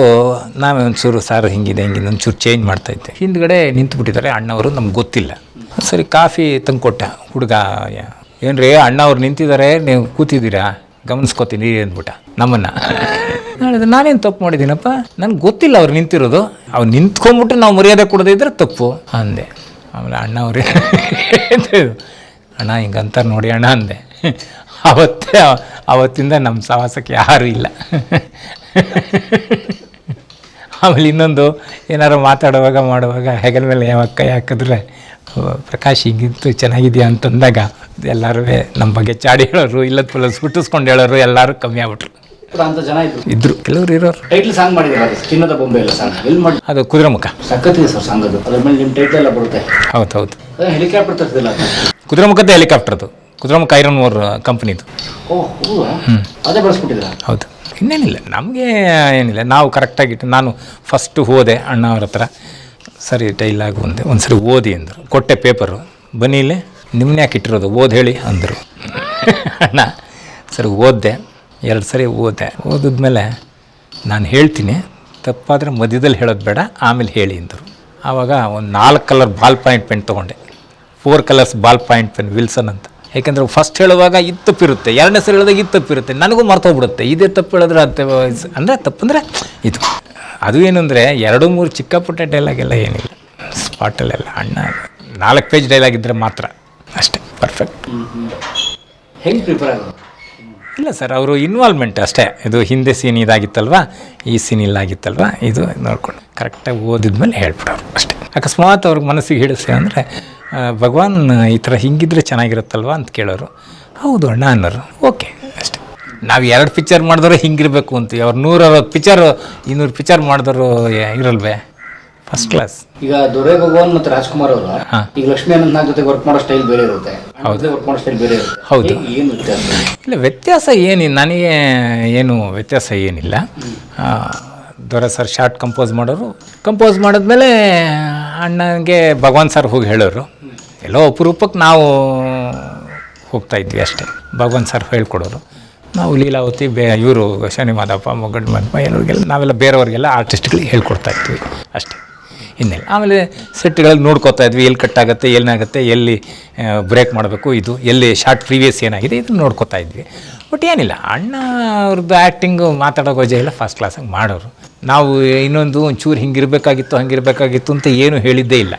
ನಾವೇ ಒಂಚೂರು, ಸರ್, ಹಿಂಗಿದೆ ಹಿಂಗಿದೆ. ಒಂಚೂರು ಚೇಂಜ್ ಮಾಡ್ತಾ ಇದ್ದೆ. ಹಿಂದ್ಗಡೆ ನಿಂತು ಬಿಟ್ಟಿದ್ದಾರೆ ಅಣ್ಣವರು, ನಮ್ಗೆ ಗೊತ್ತಿಲ್ಲ. ಸರಿ, ಕಾಫಿ ತಂದ್ಕೊಟ್ಟ. ಹುಡುಗ ಏನ್ರಿ ಅಣ್ಣ ಅವ್ರು ನಿಂತಿದ್ದಾರೆ, ನೀವು ಕೂತಿದ್ದೀರಾ? ಗಮನಿಸ್ಕೋತೀನಿ ಅಂದ್ಬಿಟ್ಟ. ನಮ್ಮನ್ನ. ಹೇಳಿದ್ರೆ ನಾನೇನು ತಪ್ಪು ಮಾಡಿದ್ದೀನಪ್ಪ? ನನ್ಗೆ ಗೊತ್ತಿಲ್ಲ ಅವ್ರು ನಿಂತಿರೋದು. ಅವ್ರು ನಿಂತ್ಕೊಂಡ್ಬಿಟ್ಟು ನಾವು ಮರ್ಯಾದೆ ಕೊಡದೇ ಇದ್ರೆ ತಪ್ಪು ಅಂದೆ. ಆಮೇಲೆ ಅಣ್ಣ ಅವ್ರಿ ಅಣ್ಣ, ಹಿಂಗಂತಾರೆ ನೋಡಿ ಅಣ್ಣ ಅಂದೆ. ಅವತ್ತೇ ಅವತ್ತಿಂದ ನಮ್ಮ ಸಹವಾಸಕ್ಕೆ ಯಾರೂ ಇಲ್ಲ. ಆಮೇಲೆ ಇನ್ನೊಂದು, ಏನಾರು ಮಾತಾಡುವಾಗ ಮಾಡುವಾಗ ಹೆಗಲ ಮೇಲೆ ಯಾವಾಗ ಕೈ ಹಾಕಿದ್ರೆ ಪ್ರಕಾಶ್ ಹಿಂಗಿತ್ತು ಚೆನ್ನಾಗಿದೆಯಾ? ಅಂತಂದಾಗ ಎಲ್ಲರೂ ನಮ್ಮ ಬಗ್ಗೆ ಚಾಡಿ ಹೇಳೋರು ಇಲ್ಲದ ಫುಲ್ಲ ಸುಟ್ಟಿಸ್ಕೊಂಡು ಹೇಳೋರು ಎಲ್ಲರೂ ಕಮ್ಮಿ ಆಗ್ಬಿಟ್ರು. ಅಂತ ಜನ ಇದ್ರು. ಇದ್ರು ಕೆಲವ್ರು ಇರೋರು. ಟೈಟಲ್ ಸಾಂಗ್ ಮಾಡಿದ್ರು ಅದು ಚಿನ್ನದ ಬೊಂಬೆ ಎಲ್ಲ ಸಾಂಗ್ ಎಲ್ಲಿ ಮಾಡಿ? ಅದು ಕುದುರೆಮುಖ ಸಖತ್ತಿದೆ ಸರ್ ಸಾಂಗ್ ಅದು. ಅದ್ರ ಮೇಲೆ ನಿಮ್ಮ ಟೈಟಲ್ ಎಲ್ಲ ಬರುತ್ತೆ. ಹೌದು ಹೌದು. ಹೆಲಿಕಾಪ್ಟರ್ ಹೆಲಿಕಾಪ್ಟರ್ ತರ್ತಿಲ್ಲ ಕುದುರೆಮುಖದ ಹೆಲಿಕಾಪ್ಟರ್ದು ಕುದುರೆಮುಖ ಐರನ್ ಓರ್ ಕಂಪ್ನಿದು ಓ ಹೌದಾ? ಅದೇ ಬಳಸ್ಬಿಟ್ಟಿದ್ರ ಹೌದು. ಇನ್ನೇನಿಲ್ಲ ನಮಗೆ ಏನಿಲ್ಲ. ನಾವು ಕರೆಕ್ಟಾಗಿಟ್ಟು ನಾನು ಫಸ್ಟು ಹೋದೆ ಅಣ್ಣ ಅವ್ರ ಹತ್ರ. ಸರಿ ಡೈಲಾಗ್ ಒಂದೆ ಒಂದು ಸರಿ ಓದಿ ಅಂದರು. ಕೊಟ್ಟೆ ಪೇಪರು ಬನ್ನಿ ಇಲ್ಲಿ. ನಿಮ್ಮನ್ನ ಯಾಕೆ ಇಟ್ಟಿರೋದು? ಓದ್ ಹೇಳಿ ಅಂದರು. ಅಣ್ಣ, ಸರಿ ಓದಿದೆ, ಎರಡು ಸರಿ ಓದೆ ಓದಿದ್ಮೇಲೆ ನಾನು ಹೇಳ್ತೀನಿ, ತಪ್ಪಾದರೆ ಮಧ್ಯದಲ್ಲಿ ಹೇಳೋದು ಬೇಡ, ಆಮೇಲೆ ಹೇಳಿ ಅಂದರು. ಆವಾಗ ಒಂದು ನಾಲ್ಕು ಕಲರ್ ಬಾಲ್ ಪಾಯಿಂಟ್ ಪೆನ್ ತೊಗೊಂಡೆ. Four colours ball point pen Wilson ಅಂತ. ಯಾಕೆಂದರೆ ಫಸ್ಟ್ ಹೇಳುವಾಗ ತಪ್ಪಿರುತ್ತೆ ಎರಡನೇ ಸರಿ ಹೇಳಿದಾಗ ಇದು ತಪ್ಪಿರುತ್ತೆ ನನಗೂ ಮರ್ತೋಗ್ಬಿಡುತ್ತೆ. ಇದೇ ತಪ್ಪು ಹೇಳಿದ್ರೆ ಅಂತ ಅಂದರೆ ತಪ್ಪಂದರೆ ಇದು. ಅದು ಏನು ಅಂದರೆ ಎರಡು ಮೂರು ಚಿಕ್ಕ ಪುಟ್ಟ ಡೈಲಾಗ್ ಎಲ್ಲ ಏನಿಲ್ಲ. ಸ್ಪಾಟಲ್ಲೆಲ್ಲ ಅಣ್ಣ. ನಾಲ್ಕು ಪೇಜ್ ಡೈಲಾಗ್ ಇದ್ದರೆ ಮಾತ್ರ. ಅಷ್ಟೇ. ಪರ್ಫೆಕ್ಟ್ ಹೆಂಗೆ ಪ್ರಿಪೇರ್ ಆಗೋದು? ಇಲ್ಲ ಸರ್ ಅವರು ಇನ್ವಾಲ್ವ್ಮೆಂಟ್ ಅಷ್ಟೇ. ಇದು ಹಿಂದೆ ಸೀನ್ ಇದಾಗಿತ್ತಲ್ವಾ? ಈ ಸೀನ್ ಇಲ್ಲಾಗಿತ್ತಲ್ವಾ? ಇದು ನೋಡ್ಕೊಂಡು ಕರೆಕ್ಟಾಗಿ ಓದಿದ್ಮೇಲೆ ಹೇಳ್ಬಿಡೋರು ಅಷ್ಟೇ. ಅಕಸ್ಮಾತ್ ಅವ್ರಿಗೆ ಮನಸ್ಸಿಗೆ ಹಿಡಿಸಿ ಅಂದರೆ ಭಗವಾನ್ ಈ ಥರ ಹಿಂಗಿದ್ರೆ ಚೆನ್ನಾಗಿರುತ್ತಲ್ವ ಅಂತ ಕೇಳೋರು. ಹೌದು ಅಣ್ಣ ಅನ್ನೋರು. ಓಕೆ ಅಷ್ಟೇ. ನಾವು ಎರಡು ಪಿಕ್ಚರ್ ಮಾಡಿದವರು ಹಿಂಗಿರಬೇಕು ಅಂತ. ಅವ್ರು ನೂರ ಪಿಕ್ಚರು ಪಿಕ್ಚರ್ ಇನ್ನೂರು ಪಿಕ್ಚರ್ ಮಾಡಿದವರು ಇರಲ್ವೇ? ಫಸ್ಟ್ ಕ್ಲಾಸ್ ಈಗ ದೊರೆ ಭಗವಾನ್ ಮತ್ತೆ ರಾಜ್ಕುಮಾರ್ ಅವರು. ಈಗ ಲಕ್ಷ್ಮೀ ಅನಂತ್ ಜೊತೆ ವರ್ಕ್ ಮಾಡೋ ಸ್ಟೈಲ್ ಬೇರೆ ಇರುತ್ತೆ. ವರ್ಕ್ ಮಾಡೋ ಸ್ಟೈಲ್ ಬೇರೆ ಇರುತ್ತೆ. ಹೌದು. ಏನು ವ್ಯತ್ಯಾಸ? ಇಲ್ಲ ವ್ಯತ್ಯಾಸ ಏನಿಲ್ಲ ನನಗೆ ಏನು ವ್ಯತ್ಯಾಸ ಏನಿಲ್ಲ. ದೊರೆ ಸರ್ ಶಾರ್ಟ್ ಕಂಪೋಸ್ ಮಾಡೋರು ಕಂಪೋಸ್ ಮಾಡಿದ್ಮೇಲೆ ಅಣ್ಣನಿಗೆ ಭಗವಾನ್ ಸರ್ ಹೋಗಿ ಹೇಳೋರು. ಎಲ್ಲೋ ಅಪರೂಪಕ್ಕೆ ನಾವು ಹೋಗ್ತಾ ಇದ್ವಿ ಅಷ್ಟೇ. ಭಗವಾನ್ ಸರ್ ಹೇಳ್ಕೊಡೋರು. ನಾವು ಲೀಲಾವತಿ ಬೇ ಇವರು ಶನಿ ಮಾದಪ್ಪ ಮೊಗಡ್ ಮಾದಪ್ಪ ಎಲ್ಲರಿಗೆಲ್ಲ ನಾವೆಲ್ಲ ಬೇರೆಯವ್ರಿಗೆಲ್ಲ ಆರ್ಟಿಸ್ಟ್ಗಳಿಗೆ ಹೇಳ್ಕೊಡ್ತಾ ಇದ್ವಿ ಅಷ್ಟೇ. ಇನ್ನೆಲ್ಲ. ಆಮೇಲೆ ಸೆಟ್ಗಳಲ್ಲಿ ನೋಡ್ಕೋತಾ ಇದ್ವಿ, ಎಲ್ಲಿ ಕಟ್ಟಾಗುತ್ತೆ ಏನಾಗುತ್ತೆ ಎಲ್ಲಿ ಬ್ರೇಕ್ ಮಾಡಬೇಕು, ಇದು, ಎಲ್ಲಿ ಶಾರ್ಟ್ ಪ್ರೀವಿಯಸ್ ಏನಾಗಿದೆ, ಇದನ್ನು ನೋಡ್ಕೋತಾ ಇದ್ವಿ. ಬಟ್ ಏನಿಲ್ಲ, ಅಣ್ಣ ಅವ್ರದ್ದು ಆ್ಯಕ್ಟಿಂಗು ಮಾತಾಡೋ ಗೋಜೆ ಎಲ್ಲ ಫಸ್ಟ್ ಕ್ಲಾಸಾಗಿ ಮಾಡೋರು. ನಾವು ಇನ್ನೊಂದು ಒಂಚೂರು ಹಿಂಗಿರಬೇಕಾಗಿತ್ತು, ಹಂಗಿರಬೇಕಾಗಿತ್ತು ಅಂತ ಏನು ಹೇಳಿದ್ದೇ ಇಲ್ಲ.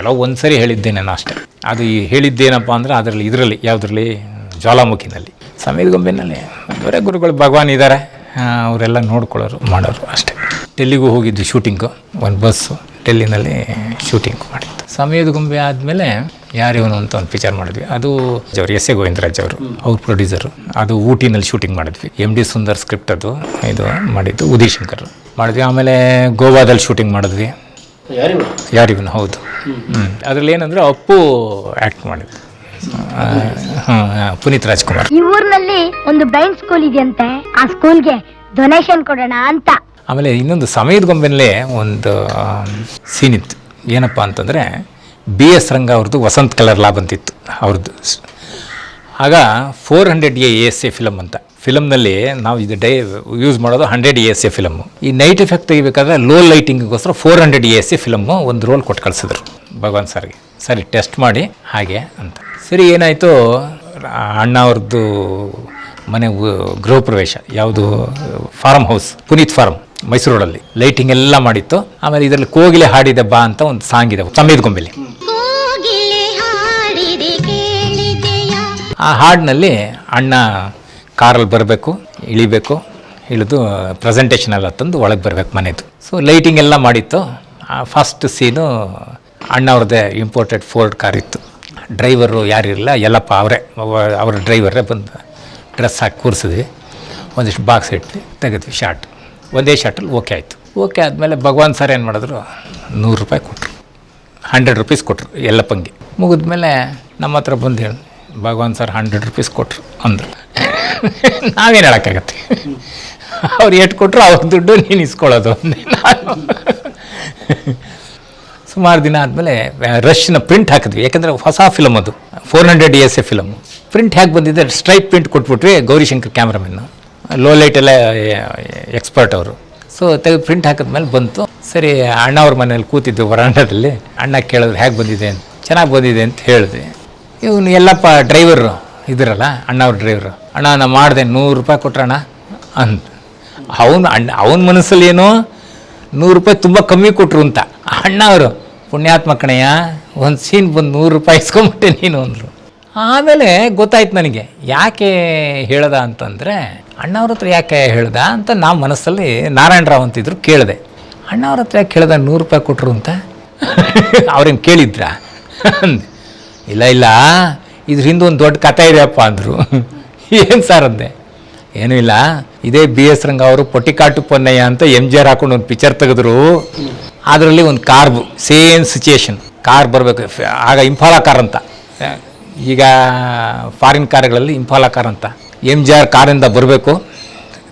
ಎಲ್ಲೋ ಒಂದು ಸರಿ ಹೇಳಿದ್ದೆ ನಾನು ಅಷ್ಟೇ. ಅದು ಈ ಹೇಳಿದ್ದೇನಪ್ಪ ಅಂದರೆ ಅದರಲ್ಲಿ, ಇದರಲ್ಲಿ, ಯಾವುದ್ರಲ್ಲಿ, ಜ್ವಾಲಾಮುಖಿನಲ್ಲಿ. ಸಮೀರ್ ಗೊಂಬೆನಲ್ಲಿ ಬೇರೆ ಗುರುಗಳು ಭಗವಾನ್ ಇದ್ದಾರೆ ಅವರೆಲ್ಲ ನೋಡ್ಕೊಳ್ಳೋರು, ಮಾಡೋರು ಅಷ್ಟೇ. ಡೆಲ್ಲಿಗೂ ಹೋಗಿದ್ದು ಶೂಟಿಂಗು ಒಂದು ಬಸ್ಸು ಡೆಲ್ಲಿನಲ್ಲಿ ಶೂಟಿಂಗ್ ಮಾಡಿದ್ದು. ಸಮಯದ ಗೊಂಬೆ ಆದಮೇಲೆ ಯಾರು ಇವನು ಅಂತ ಒಂದು ಪಿಕ್ಚರ್ ಮಾಡಿದ್ವಿ. ಅದು ಅವರು ಎಸ್ ಎ ಗೋವಿಂದರಾಜ್ ಅವರು ಅವ್ರ ಪ್ರೊಡ್ಯೂಸರು ಅದು ಊಟಿನಲ್ಲಿ ಶೂಟಿಂಗ್ ಮಾಡಿದ್ವಿ. ಎಂ ಡಿ ಸುಂದರ್ ಸ್ಕ್ರಿಪ್ಟ್ ಅದು ಇದು ಮಾಡಿದ್ದು ಉದಯ್ ಶಂಕರ್ ಮಾಡಿದ್ವಿ. ಆಮೇಲೆ ಗೋವಾದಲ್ಲಿ ಶೂಟಿಂಗ್ ಮಾಡಿದ್ವಿ. ಯಾರಿವ ಯಾರಿವನು? ಹೌದು. ಹ್ಞೂ ಅದರಲ್ಲಿ ಏನಂದರೆ ಅಪ್ಪು ಆ್ಯಕ್ಟ್ ಮಾಡಿದ್ವಿ ಹಾಂ ಪುನೀತ್ ರಾಜ್ಕುಮಾರ್. ಈ ಊರಿನಲ್ಲಿ ಒಂದು ಬ್ಲೈಂಡ್ ಸ್ಕೂಲ್ ಇದೆಯಂತೆ. ಆ ಸ್ಕೂಲ್ಗೆ ಡೊನೇಷನ್ ಕೊಡೋಣ ಅಂತ. ಆಮೇಲೆ ಇನ್ನೊಂದು ಸಮಯದ ಗೊಂಬೆನಲ್ಲೇ ಒಂದು ಸೀನ್ ಇತ್ತು. ಏನಪ್ಪ ಅಂತಂದರೆ ಬಿ ಎಸ್ ರಂಗ ಅವ್ರದ್ದು ವಸಂತ್ ಕಲರ್ ಲಾ ಅಂತಿತ್ತು ಅವ್ರದ್ದು. ಆಗ four hundred A S A film ಅಂತ. ಫಿಲಮ್ನಲ್ಲಿ ನಾವು ಇದು ಡೈ ಯೂಸ್ ಮಾಡೋದು hundred A S A film ಈ ನೈಟ್ ಎಫೆಕ್ಟ್ ತೆಗಿಬೇಕಾದ್ರೆ low ಲೈಟಿಂಗ್ಗೋಸ್ಕರ four hundred A S A film ಒಂದು ರೋಲ್ ಕೊಟ್ಟು ಕಳಿಸಿದ್ರು ಭಗವಾನ್ ಸರ್ಗೆ ಸರಿ ಟೆಸ್ಟ್ ಮಾಡಿ, ಹಾಗೆ ಅಂತ. ಸರಿ, ಏನಾಯಿತು? ಅಣ್ಣ ಅವ್ರದ್ದು ಮನೆ ಗೃಹ ಪ್ರವೇಶ, ಯಾವುದು ಫಾರ್ಮ್ ಹೌಸ್ ಪುನೀತ್ ಫಾರ್ಮ್ ಮೈಸೂರಲ್ಲಿ ಲೈಟಿಂಗ್ ಎಲ್ಲ ಮಾಡಿತ್ತು. ಆಮೇಲೆ ಇದರಲ್ಲಿ ಕೋಗಿಲೆ ಹಾಡಿದೆ ಬಾ ಅಂತ ಒಂದು ಸಾಂಗ್ ಇದೆ ಸಮೀದ್ ಗೊಂಬೆಲಿ. ಆ ಹಾಡಿನಲ್ಲಿ ಅಣ್ಣ ಕಾರಲ್ಲಿ ಬರಬೇಕು ಇಳಿಬೇಕು ಇಳಿದು ಪ್ರೆಸೆಂಟೇಷನ್ ಎಲ್ಲ ತಂದು ಒಳಗೆ ಬರಬೇಕು ಮನೆದು. ಸೊ ಲೈಟಿಂಗ್ ಎಲ್ಲ ಮಾಡಿತ್ತು. ಫಸ್ಟ್ ಸೀನು ಅಣ್ಣ ಅವ್ರದ್ದೇ ಇಂಪೋರ್ಟೆಡ್ ಫೋರ್ಡ್ ಕಾರ್ ಇತ್ತು. ಡ್ರೈವರು ಯಾರಿರಲಿಲ್ಲ ಎಲ್ಲಪ್ಪ ಅವರೇ ಅವ್ರ ಡ್ರೈವರೇ ಬಂದು ಡ್ರೆಸ್ ಹಾಕಿ ಕೂರಿಸಿದ್ವಿ. ಒಂದಿಷ್ಟು ಬಾಕ್ಸ್ ಇಟ್ಟು ತೆಗೆದ್ವಿ ಶಾರ್ಟ್ ಒಂದೇ ಶಟಲ್ ಓಕೆ ಆಯಿತು. ಓಕೆ ಆದಮೇಲೆ ಭಗವಾನ್ ಸರ್ ಏನು ಮಾಡಿದ್ರು? ನೂರು ರೂಪಾಯಿ ಕೊಟ್ಟರು ಹಂಡ್ರೆಡ್ ರುಪೀಸ್ ಕೊಟ್ಟರು ಎಲ್ಲ ಎಲ್ಲಪ್ಪಂಗೆ ಮುಗಿದ್ಮೇಲೆ ನಮ್ಮ ಹತ್ರ ಬಂದು ಹೇಳಿ, ಭಗವಾನ್ ಸರ್ ಹಂಡ್ರೆಡ್ ರುಪೀಸ್ ಕೊಟ್ಟರು ಅಂದರು. ನಾವೇನು ಹೇಳೋಕ್ಕಾಗತ್ತೆ? ಅವ್ರು ಎಷ್ಟು ಕೊಟ್ಟರು ಅವ್ರ ದುಡ್ಡು ನೀನು ಇಸ್ಕೊಳ್ಳೋದು ನಾನು. ಸುಮಾರು ದಿನ ಆದಮೇಲೆ ರಶ್ನ ಪ್ರಿಂಟ್ ಹಾಕಿದ್ವಿ. ಯಾಕಂದರೆ ಹೊಸ ಫಿಲಮ್ ಅದು four hundred S A film print ಹೇಗೆ ಬಂದಿದೆ? ಸ್ಟ್ರೈಟ್ ಪ್ರಿಂಟ್ ಕೊಟ್ಬಿಟ್ವಿ ಗೌರಿಶಂಕರ್ ಕ್ಯಾಮ್ರಾಮನ್ನು ಲೋ ಲೈಟೆಲ್ಲ ಎಕ್ಸ್ಪರ್ಟ್ ಅವರು. ಸೊ ತೆಗೆದು ಪ್ರಿಂಟ್ ಹಾಕಿದ್ಮೇಲೆ ಬಂತು. ಸರಿ, ಅಣ್ಣ ಅವ್ರ ಮನೇಲಿ ಕೂತಿದ್ದು ವರಾಂಡದಲ್ಲಿ. ಅಣ್ಣ ಕೇಳಿದ್ರು, ಹೇಗೆ ಬಂದಿದೆ ಅಂತ? ಚೆನ್ನಾಗಿ ಬಂದಿದೆ ಅಂತ ಹೇಳಿದೆ. ಇವನು ಎಲ್ಲಪ್ಪ ಡ್ರೈವರು ಇದ್ರಲ್ಲ, ಅಣ್ಣ ಅವ್ರ ಡ್ರೈವರು ಅಣ್ಣ ನಾನು ಮಾಡಿದೆ, ನೂರು ರೂಪಾಯಿ ಕೊಟ್ರಣ್ಣ. ಅಂತ ಅವನು ಅಣ್ಣ, ಅವನ ಮನಸ್ಸಲ್ಲಿ ಏನೋ ನೂರು ರೂಪಾಯಿ ತುಂಬ ಕಮ್ಮಿ ಕೊಟ್ರು ಅಂತ. ಅಣ್ಣ ಅವರು, ಪುಣ್ಯಾತ್ಮ ಕಣಯ್ಯ, ಒಂದು ಸೀನ್ ಬಂದು ನೂರು ರೂಪಾಯಿ ಇಸ್ಕೊಂಬಿಟ್ಟೆ ನೀನು, ಅಂದರು. ಆಮೇಲೆ ಗೊತ್ತಾಯ್ತು ನನಗೆ, ಯಾಕೆ ಹೇಳ್ದ ಅಂತಂದರೆ, ಅಣ್ಣವ್ರ ಹತ್ರ ಯಾಕೆ ಹೇಳ್ದ ಅಂತ ನಾವು ಮನಸ್ಸಲ್ಲಿ ನಾರಾಯಣರಾವ್ ಅಂತಿದ್ರು ಕೇಳಿದೆ. ಅಣ್ಣವ್ರ ಹತ್ರ ಯಾಕೆ ಕೇಳ್ದ ನೂರು ರೂಪಾಯಿ ಕೊಟ್ಟರು ಅಂತ? [laughs] ಅವ್ರೇನು ಕೇಳಿದ್ರಾ? ಇಲ್ಲ ಇಲ್ಲ, ಇದ್ರ ಹಿಂದೆ ಒಂದು ದೊಡ್ಡ ಕಥೆ ಇದೆಯಪ್ಪ ಅಂದರು. [laughs] ಏನು ಸರ್ ಅಂದೆ? ಏನೂ ಇಲ್ಲ, ಇದೇ ಬಿ ಎಸ್ ರಂಗ ಅವರು ಪೊಟ್ಟಿಕಾಟು ಪೊನ್ನಯ್ಯ ಅಂತ ಎಂ ಜಿ ಆರ್ ಹಾಕೊಂಡು ಒಂದು ಪಿಕ್ಚರ್ ತೆಗೆದ್ರು. ಅದರಲ್ಲಿ ಒಂದು ಕಾರ್ ಸೇಮ್ ಸಿಚುಯೇಷನ್ ಕಾರ್ ಬರಬೇಕು, ಆಗ ಇಂಫಾಲ ಕಾರ್ ಅಂತ. ಈಗ ಫಾರಿನ್ ಕಾರ್ಗಳಲ್ಲಿ ಇಂಫಾಲ ಕಾರ್ ಅಂತ. ಎಂ ಜಿ ಆರ್ ಕಾರಿಂದ ಬರಬೇಕು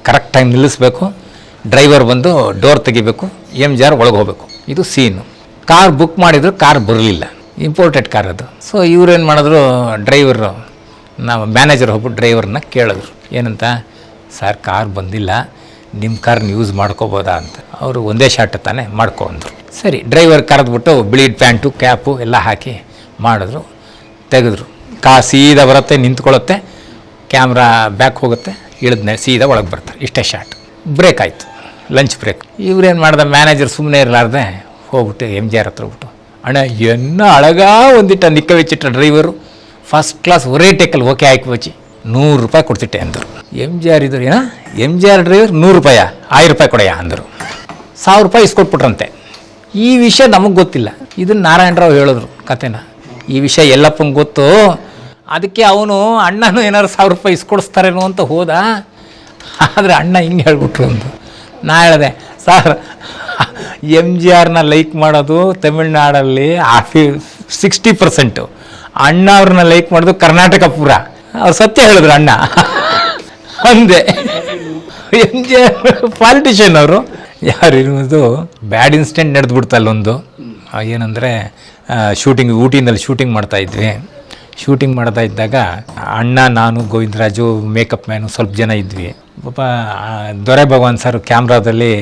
ಕರೆಕ್ಟ್ ಟೈಮ್ ನಿಲ್ಲಿಸಬೇಕು ಡ್ರೈವರ್ ಬಂದು ಡೋರ್ ತೆಗಿಬೇಕು ಎಂ ಜಿ ಆರ್ ಒಳಗೆ ಹೋಗಬೇಕು. ಇದು ಸೀನು ಕಾರ್ ಬುಕ್ ಮಾಡಿದ್ರು ಕಾರ್ ಬರಲಿಲ್ಲ. ಇಂಪೋರ್ಟೆಡ್ ಕಾರ್ ಅದು. ಸೊ ಇವ್ರೇನು ಮಾಡಿದ್ರು ಡ್ರೈವರು ನಾವು ಮ್ಯಾನೇಜರ್ ಹೋಗ್ಬಿಟ್ಟು ಡ್ರೈವರ್ನ ಕೇಳಿದ್ರು. ಏನಂತ ಸರ್ ಕಾರ್ ಬಂದಿಲ್ಲ ನಿಮ್ಮ ಕಾರ್ನ ಯೂಸ್ ಮಾಡ್ಕೋಬೋದಾ? ಅಂತ. ಅವರು ಒಂದೇ ಶಾರ್ಟ್ ತಾನೇ ಮಾಡ್ಕೊಂಡ್ರು. ಸರಿ ಡ್ರೈವರ್ ಕರೆದ್ಬಿಟ್ಟು ಬಿಳಿ ಪ್ಯಾಂಟು ಕ್ಯಾಪು ಎಲ್ಲ ಹಾಕಿ ಮಾಡಿದ್ರು. ತೆಗೆದ್ರು. ಕಾ ಸೀದಾ ಬರುತ್ತೆ, ನಿಂತ್ಕೊಳ್ಳುತ್ತೆ, ಕ್ಯಾಮ್ರಾ ಬ್ಯಾಕ್ ಹೋಗುತ್ತೆ ಇಳಿದ ಸೀದಾ ಒಳಗೆ ಬರ್ತಾರೆ. ಇಷ್ಟೇ ಶಾರ್ಟ್ ಬ್ರೇಕ್ ಆಯಿತು. ಲಂಚ್ ಬ್ರೇಕ್ ಇವ್ರೇನು ಮಾಡ್ದೆ ಮ್ಯಾನೇಜರ್ ಸುಮ್ಮನೆ ಇರಲಾರ್ದೆ ಹೋಗ್ಬಿಟ್ಟು ಎಂ ಜಿ ಆರ್ ಹತ್ರ ಹೋಗ್ಬಿಟ್ಟು, ಅಣ್ಣ, ಎನ್ನ ಅಳಗ ಒಂದಿಟ್ಟ ನಿಕ್ಕ ವೆಚ್ಚಿಟ್ಟ ಡ್ರೈವರು ಫಸ್ಟ್ ಕ್ಲಾಸ್ ಒರೇ ಟೇಕಲ್ಲಿ ಓಕೆ ಹಾಕಿ ಬಚ್ಚಿ ನೂರು ರೂಪಾಯಿ ಕೊಡ್ತಿಟ್ಟೆ ಅಂದರು. ಎಂ ಜಿ ಆರ್ ಇದ್ರು, ಏನ? ಎಂ ಜಿ ಆರ್ ಡ್ರೈವರ್ ನೂರು ರೂಪಾಯಿ? ಆಯಿರ ರೂಪಾಯಿ ಕೊಡೆಯ ಅಂದರು. ಸಾವಿರ ರೂಪಾಯಿ ಇಸ್ಕೊಟ್ಬಿಟ್ರಂತೆ. ಈ ವಿಷಯ ನಮಗೆ ಗೊತ್ತಿಲ್ಲ. ಇದನ್ನು ನಾರಾಯಣರಾವ್ ಹೇಳಿದ್ರು ಕತೆನ. ಈ ವಿಷಯ ಎಲ್ಲಪ್ಪಂಗೆ ಗೊತ್ತು. ಅದಕ್ಕೆ ಅವನು ಅಣ್ಣನೂ ಏನಾರು ಸಾವಿರ ರೂಪಾಯಿ ಇಸ್ಕೊಡಿಸ್ತಾರೇನೋ ಅಂತ ಹೋದ. ಆದರೆ ಅಣ್ಣ ಹಿಂಗೆ ಹೇಳ್ಬಿಟ್ರು ಅಂತ ನಾ ಹೇಳಿದೆ, ಸರ್ ಎಂ ಜಿ ಆರ್ನ ಲೈಕ್ ಮಾಡೋದು ತಮಿಳ್ನಾಡಲ್ಲಿ ಆಫಿ ಸಿಕ್ಸ್ಟಿ ಪರ್ಸೆಂಟು. ಅಣ್ಣ ಅವ್ರನ್ನ ಲೈಕ್ ಮಾಡೋದು ಕರ್ನಾಟಕ ಪೂರ. ಅವ್ರು ಸತ್ಯ ಹೇಳಿದ್ರು ಅಣ್ಣ. ಅಂದೆ. ಎಂ ಜಿ ಆರ್ ಪಾಲಿಟಿಷಿಯನ್ ಅವರು. ಯಾರು ಇರುವುದು? ಬ್ಯಾಡ್ ಇನ್ಸಿಡೆಂಟ್ ನಡೆದ್ಬಿಡ್ತಲ್ಲೊಂದು. ಏನಂದರೆ ಶೂಟಿಂಗ್ ಊಟಿನಲ್ಲಿ ಶೂಟಿಂಗ್ ಮಾಡ್ತಾ ಇದ್ವಿ. ಶೂಟಿಂಗ್ ಮಾಡ್ತಾ ಇದ್ದಾಗ ಅಣ್ಣ, ನಾನು, ಗೋವಿಂದರಾಜು ಮೇಕಪ್ ಮ್ಯಾನು ಸ್ವಲ್ಪ ಜನ ಇದ್ವಿ. ಪಾಪ ದೊರೆ ಭಗವಾನ್ ಸರ್ ಕ್ಯಾಮ್ರಾದಲ್ಲಿ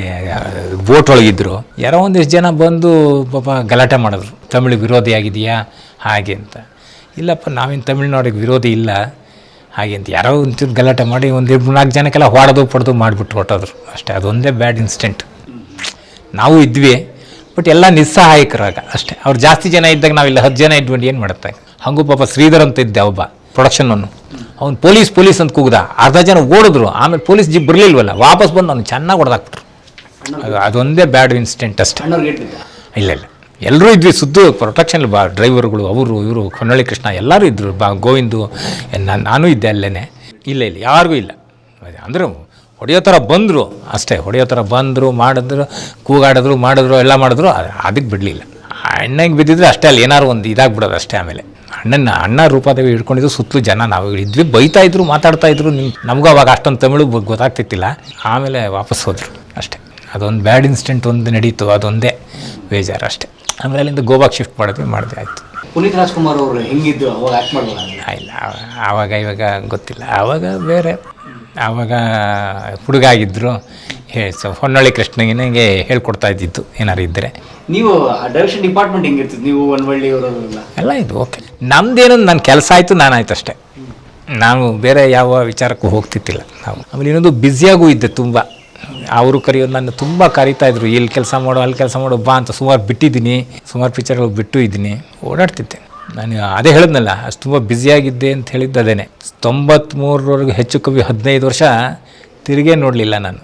ಬೋಟ್ ಒಳಗಿದ್ರು. ಯಾರೋ ಒಂದಿಷ್ಟು ಜನ ಬಂದು ಪಾಪ ಗಲಾಟೆ ಮಾಡಿದ್ರು. ತಮಿಳು ವಿರೋಧಿ ಆಗಿದೆಯಾ ಹಾಗೆ ಅಂತ. ಇಲ್ಲಪ್ಪ, ನಾವೇನು ತಮಿಳ್ನಾಡಿಗೆ ವಿರೋಧಿ ಇಲ್ಲ. ಹಾಗೆ ಅಂತ ಯಾರೋ ಒಂಚೂರು ಗಲಾಟೆ ಮಾಡಿ ಒಂದು ನಾಲ್ಕು ಜನಕ್ಕೆಲ್ಲ ಹೊಡೆದು, ಪಡೆದು ಮಾಡಿಬಿಟ್ಟು ಹೊಟ್ಟೋದ್ರು ಅಷ್ಟೇ, ಅದೊಂದೇ ಬ್ಯಾಡ್ ಇನ್ಸಿಡೆಂಟ್ ನಾವು ಇದ್ವಿ. ಬಟ್ ಎಲ್ಲ ನಿಸ್ಸಹಾಯಕರಾಗ ಅಷ್ಟೇ. ಅವ್ರು ಜಾಸ್ತಿ ಜನ ಇದ್ದಾಗ ನಾವಿಲ್ಲ ಹತ್ತು ಜನ ಇದ್ಕೊಂಡು ಏನು ಮಾಡುತ್ತೆ ಹಂಗೂ ಪಾಪ ಶ್ರೀಧರ್ ಅಂತ ಇದ್ದೆ ಒಬ್ಬ ಪ್ರೊಡಕ್ಷನನ್ನು ಅವ್ನು ಪೊಲೀಸ್ ಪೊಲೀಸ್ ಅಂತ ಕೂಗ್ದ. ಅರ್ಧ ಜನ ಓಡಿದ್ರು. ಆಮೇಲೆ ಪೊಲೀಸ್ ಜೀಪ್ ಬರಲಿಲ್ವಲ್ಲ? ವಾಪಸ್ ಬಂದು ಅವ್ನು ಚೆನ್ನಾಗಿ ಹೊಡೆದಾಕ್ಬಿಟ್ರು. ಅದು- ಅದೊಂದೇ ಬ್ಯಾಡ್ ಇನ್ಸಿಡೆಂಟ್ ಅಷ್ಟೇ. ಇಲ್ಲ ಇಲ್ಲ. ಎಲ್ಲರೂ ಇದ್ವಿ. ಸುದ್ದು ಪ್ರೊಟೆಕ್ಷನ್ ಬಾ ಡ್ರೈವರ್ಗಳು ಅವರು ಇವರು ಹೊನ್ನಳ್ಳಿ ಕೃಷ್ಣ ಎಲ್ಲರೂ ಇದ್ದರು ಬಾ ಗೋವಿಂದು ನಾನು ನಾನು ಇದ್ದೆ ಅಲ್ಲೇ ಇಲ್ಲ ಇಲ್ಲ. ಯಾರಿಗೂ ಇಲ್ಲ. ಅಂದರೆ ಹೊಡೆಯೋ ಥರ ಬಂದರು ಅಷ್ಟೇ ಹೊಡೆಯೋ ಥರ ಬಂದರು ಮಾಡಿದ್ರು ಕೂಗಾಡಿದ್ರು ಮಾಡಿದ್ರು ಎಲ್ಲ ಮಾಡಿದ್ರು ಅದಕ್ಕೆ ಬಿಡಲಿಲ್ಲ. ಅಣ್ಣಗೆ ಬಿದ್ದಿದ್ರೆ ಅಷ್ಟೇ ಅಲ್ಲಿ ಏನಾದ್ರು ಒಂದು ಇದಾಗ್ಬಿಡೋದು ಅಷ್ಟೇ ಆಮೇಲೆ. ಅಣ್ಣನ ಅಣ್ಣ ರೂಪಾದೇವಿ ಹಿಡ್ಕೊಂಡಿದ್ದು ಸುತ್ತಲೂ ಜನ ನಾವು ಇದ್ವಿ ಬೈತಾ ಇದ್ರು ಮಾತಾಡ್ತಾ ಇದ್ರು ನಿಮ್ ನಮಗೂ ಅವಾಗ ಅಷ್ಟೊಂದು ತಮಿಳು ಗೊತ್ತಾಗ್ತಿತ್ತಿಲ್ಲ. ಆಮೇಲೆ ವಾಪಸ್ ಹೋದರು ಅಷ್ಟೇ. ಅದೊಂದು ಬ್ಯಾಡ್ ಇನ್ಸಿಡೆಂಟ್ ಒಂದು ನಡೀತು ಅದೊಂದೇ ಬೇಜಾರು ಅಷ್ಟೇ. ಆಮೇಲೆ ಅಲ್ಲಿಂದ ಗೋವಾಗೆ ಶಿಫ್ಟ್ ಮಾಡಿದ್ವಿ ಮಾಡಿದೆ ಆಯಿತು. ಪುನೀತ್ ರಾಜ್ಕುಮಾರ್ ಅವರು ಹೆಂಗಿದ್ದು ಅವಾಗ ಆಕ್ಟ್ ಮಾಡಿಲ್ಲ ಇಲ್ಲ ಆವಾಗ ಇವಾಗ ಗೊತ್ತಿಲ್ಲ. ಆವಾಗ ಬೇರೆ. ಆವಾಗ ಹುಡುಗ ಆಗಿದ್ದರು ಹೇ ಸೊ ಹೊನ್ನಳ್ಳಿ ಕೃಷ್ಣನಿಗೆ ಹೇಳ್ಕೊಡ್ತಾ ಇದ್ದಿತ್ತು ಏನಾರು ಇದ್ದರೆ ನೀವು ಡೈರೆಕ್ಷನ್ ಡಿಪಾರ್ಟ್ಮೆಂಟ್ ಹೆಂಗಿರ್ತಿದ್ ನೀವು ಹೊನ್ನಳ್ಳಿ ಅವರೆಲ್ಲ ಎಲ್ಲ ಇದು ಓಕೆ. ನಮ್ದೇನು ನನ್ನ ಕೆಲಸ ಆಯಿತು ನಾನಾಯ್ತು ಅಷ್ಟೇ. ನಾವು ಬೇರೆ ಯಾವ ವಿಚಾರಕ್ಕೂ ಹೋಗ್ತಿತ್ತಿಲ್ಲ ನಾವು. ಆಮೇಲೆ ಇನ್ನೊಂದು ಬ್ಯುಸಿಯಾಗೂ ಇದ್ದೆ ತುಂಬ. ಅವರು ಕರೆಯೋದು ನನ್ನ ತುಂಬ ಕರೀತಾ ಇದ್ರು. ಇಲ್ಲಿ ಕೆಲಸ ಮಾಡು ಅಲ್ಲಿ ಕೆಲಸ ಮಾಡು ಬಾ ಅಂತ ಸುಮಾರು ಬಿಟ್ಟಿದ್ದೀನಿ. ಸುಮಾರು ಪಿಕ್ಚರ್ಗಳು ಬಿಟ್ಟು ಇದ್ದೀನಿ. ಓಡಾಡ್ತಿದ್ದೆ. ನಾನು ಅದೇ ಹೇಳಿದ್ನಲ್ಲ, ಅಷ್ಟು ತುಂಬ ಬ್ಯುಸಿಯಾಗಿದ್ದೆ ಅಂತ ಹೇಳಿದ್ದು ಅದೇನೆ ತೊಂಬತ್ತ್ಮೂರವರೆಗೂ ಹೆಚ್ಚು ಕಮ್ಮಿ ಹದಿನೈದು ವರ್ಷ ತಿರುಗೇ ನೋಡಲಿಲ್ಲ ನಾನು.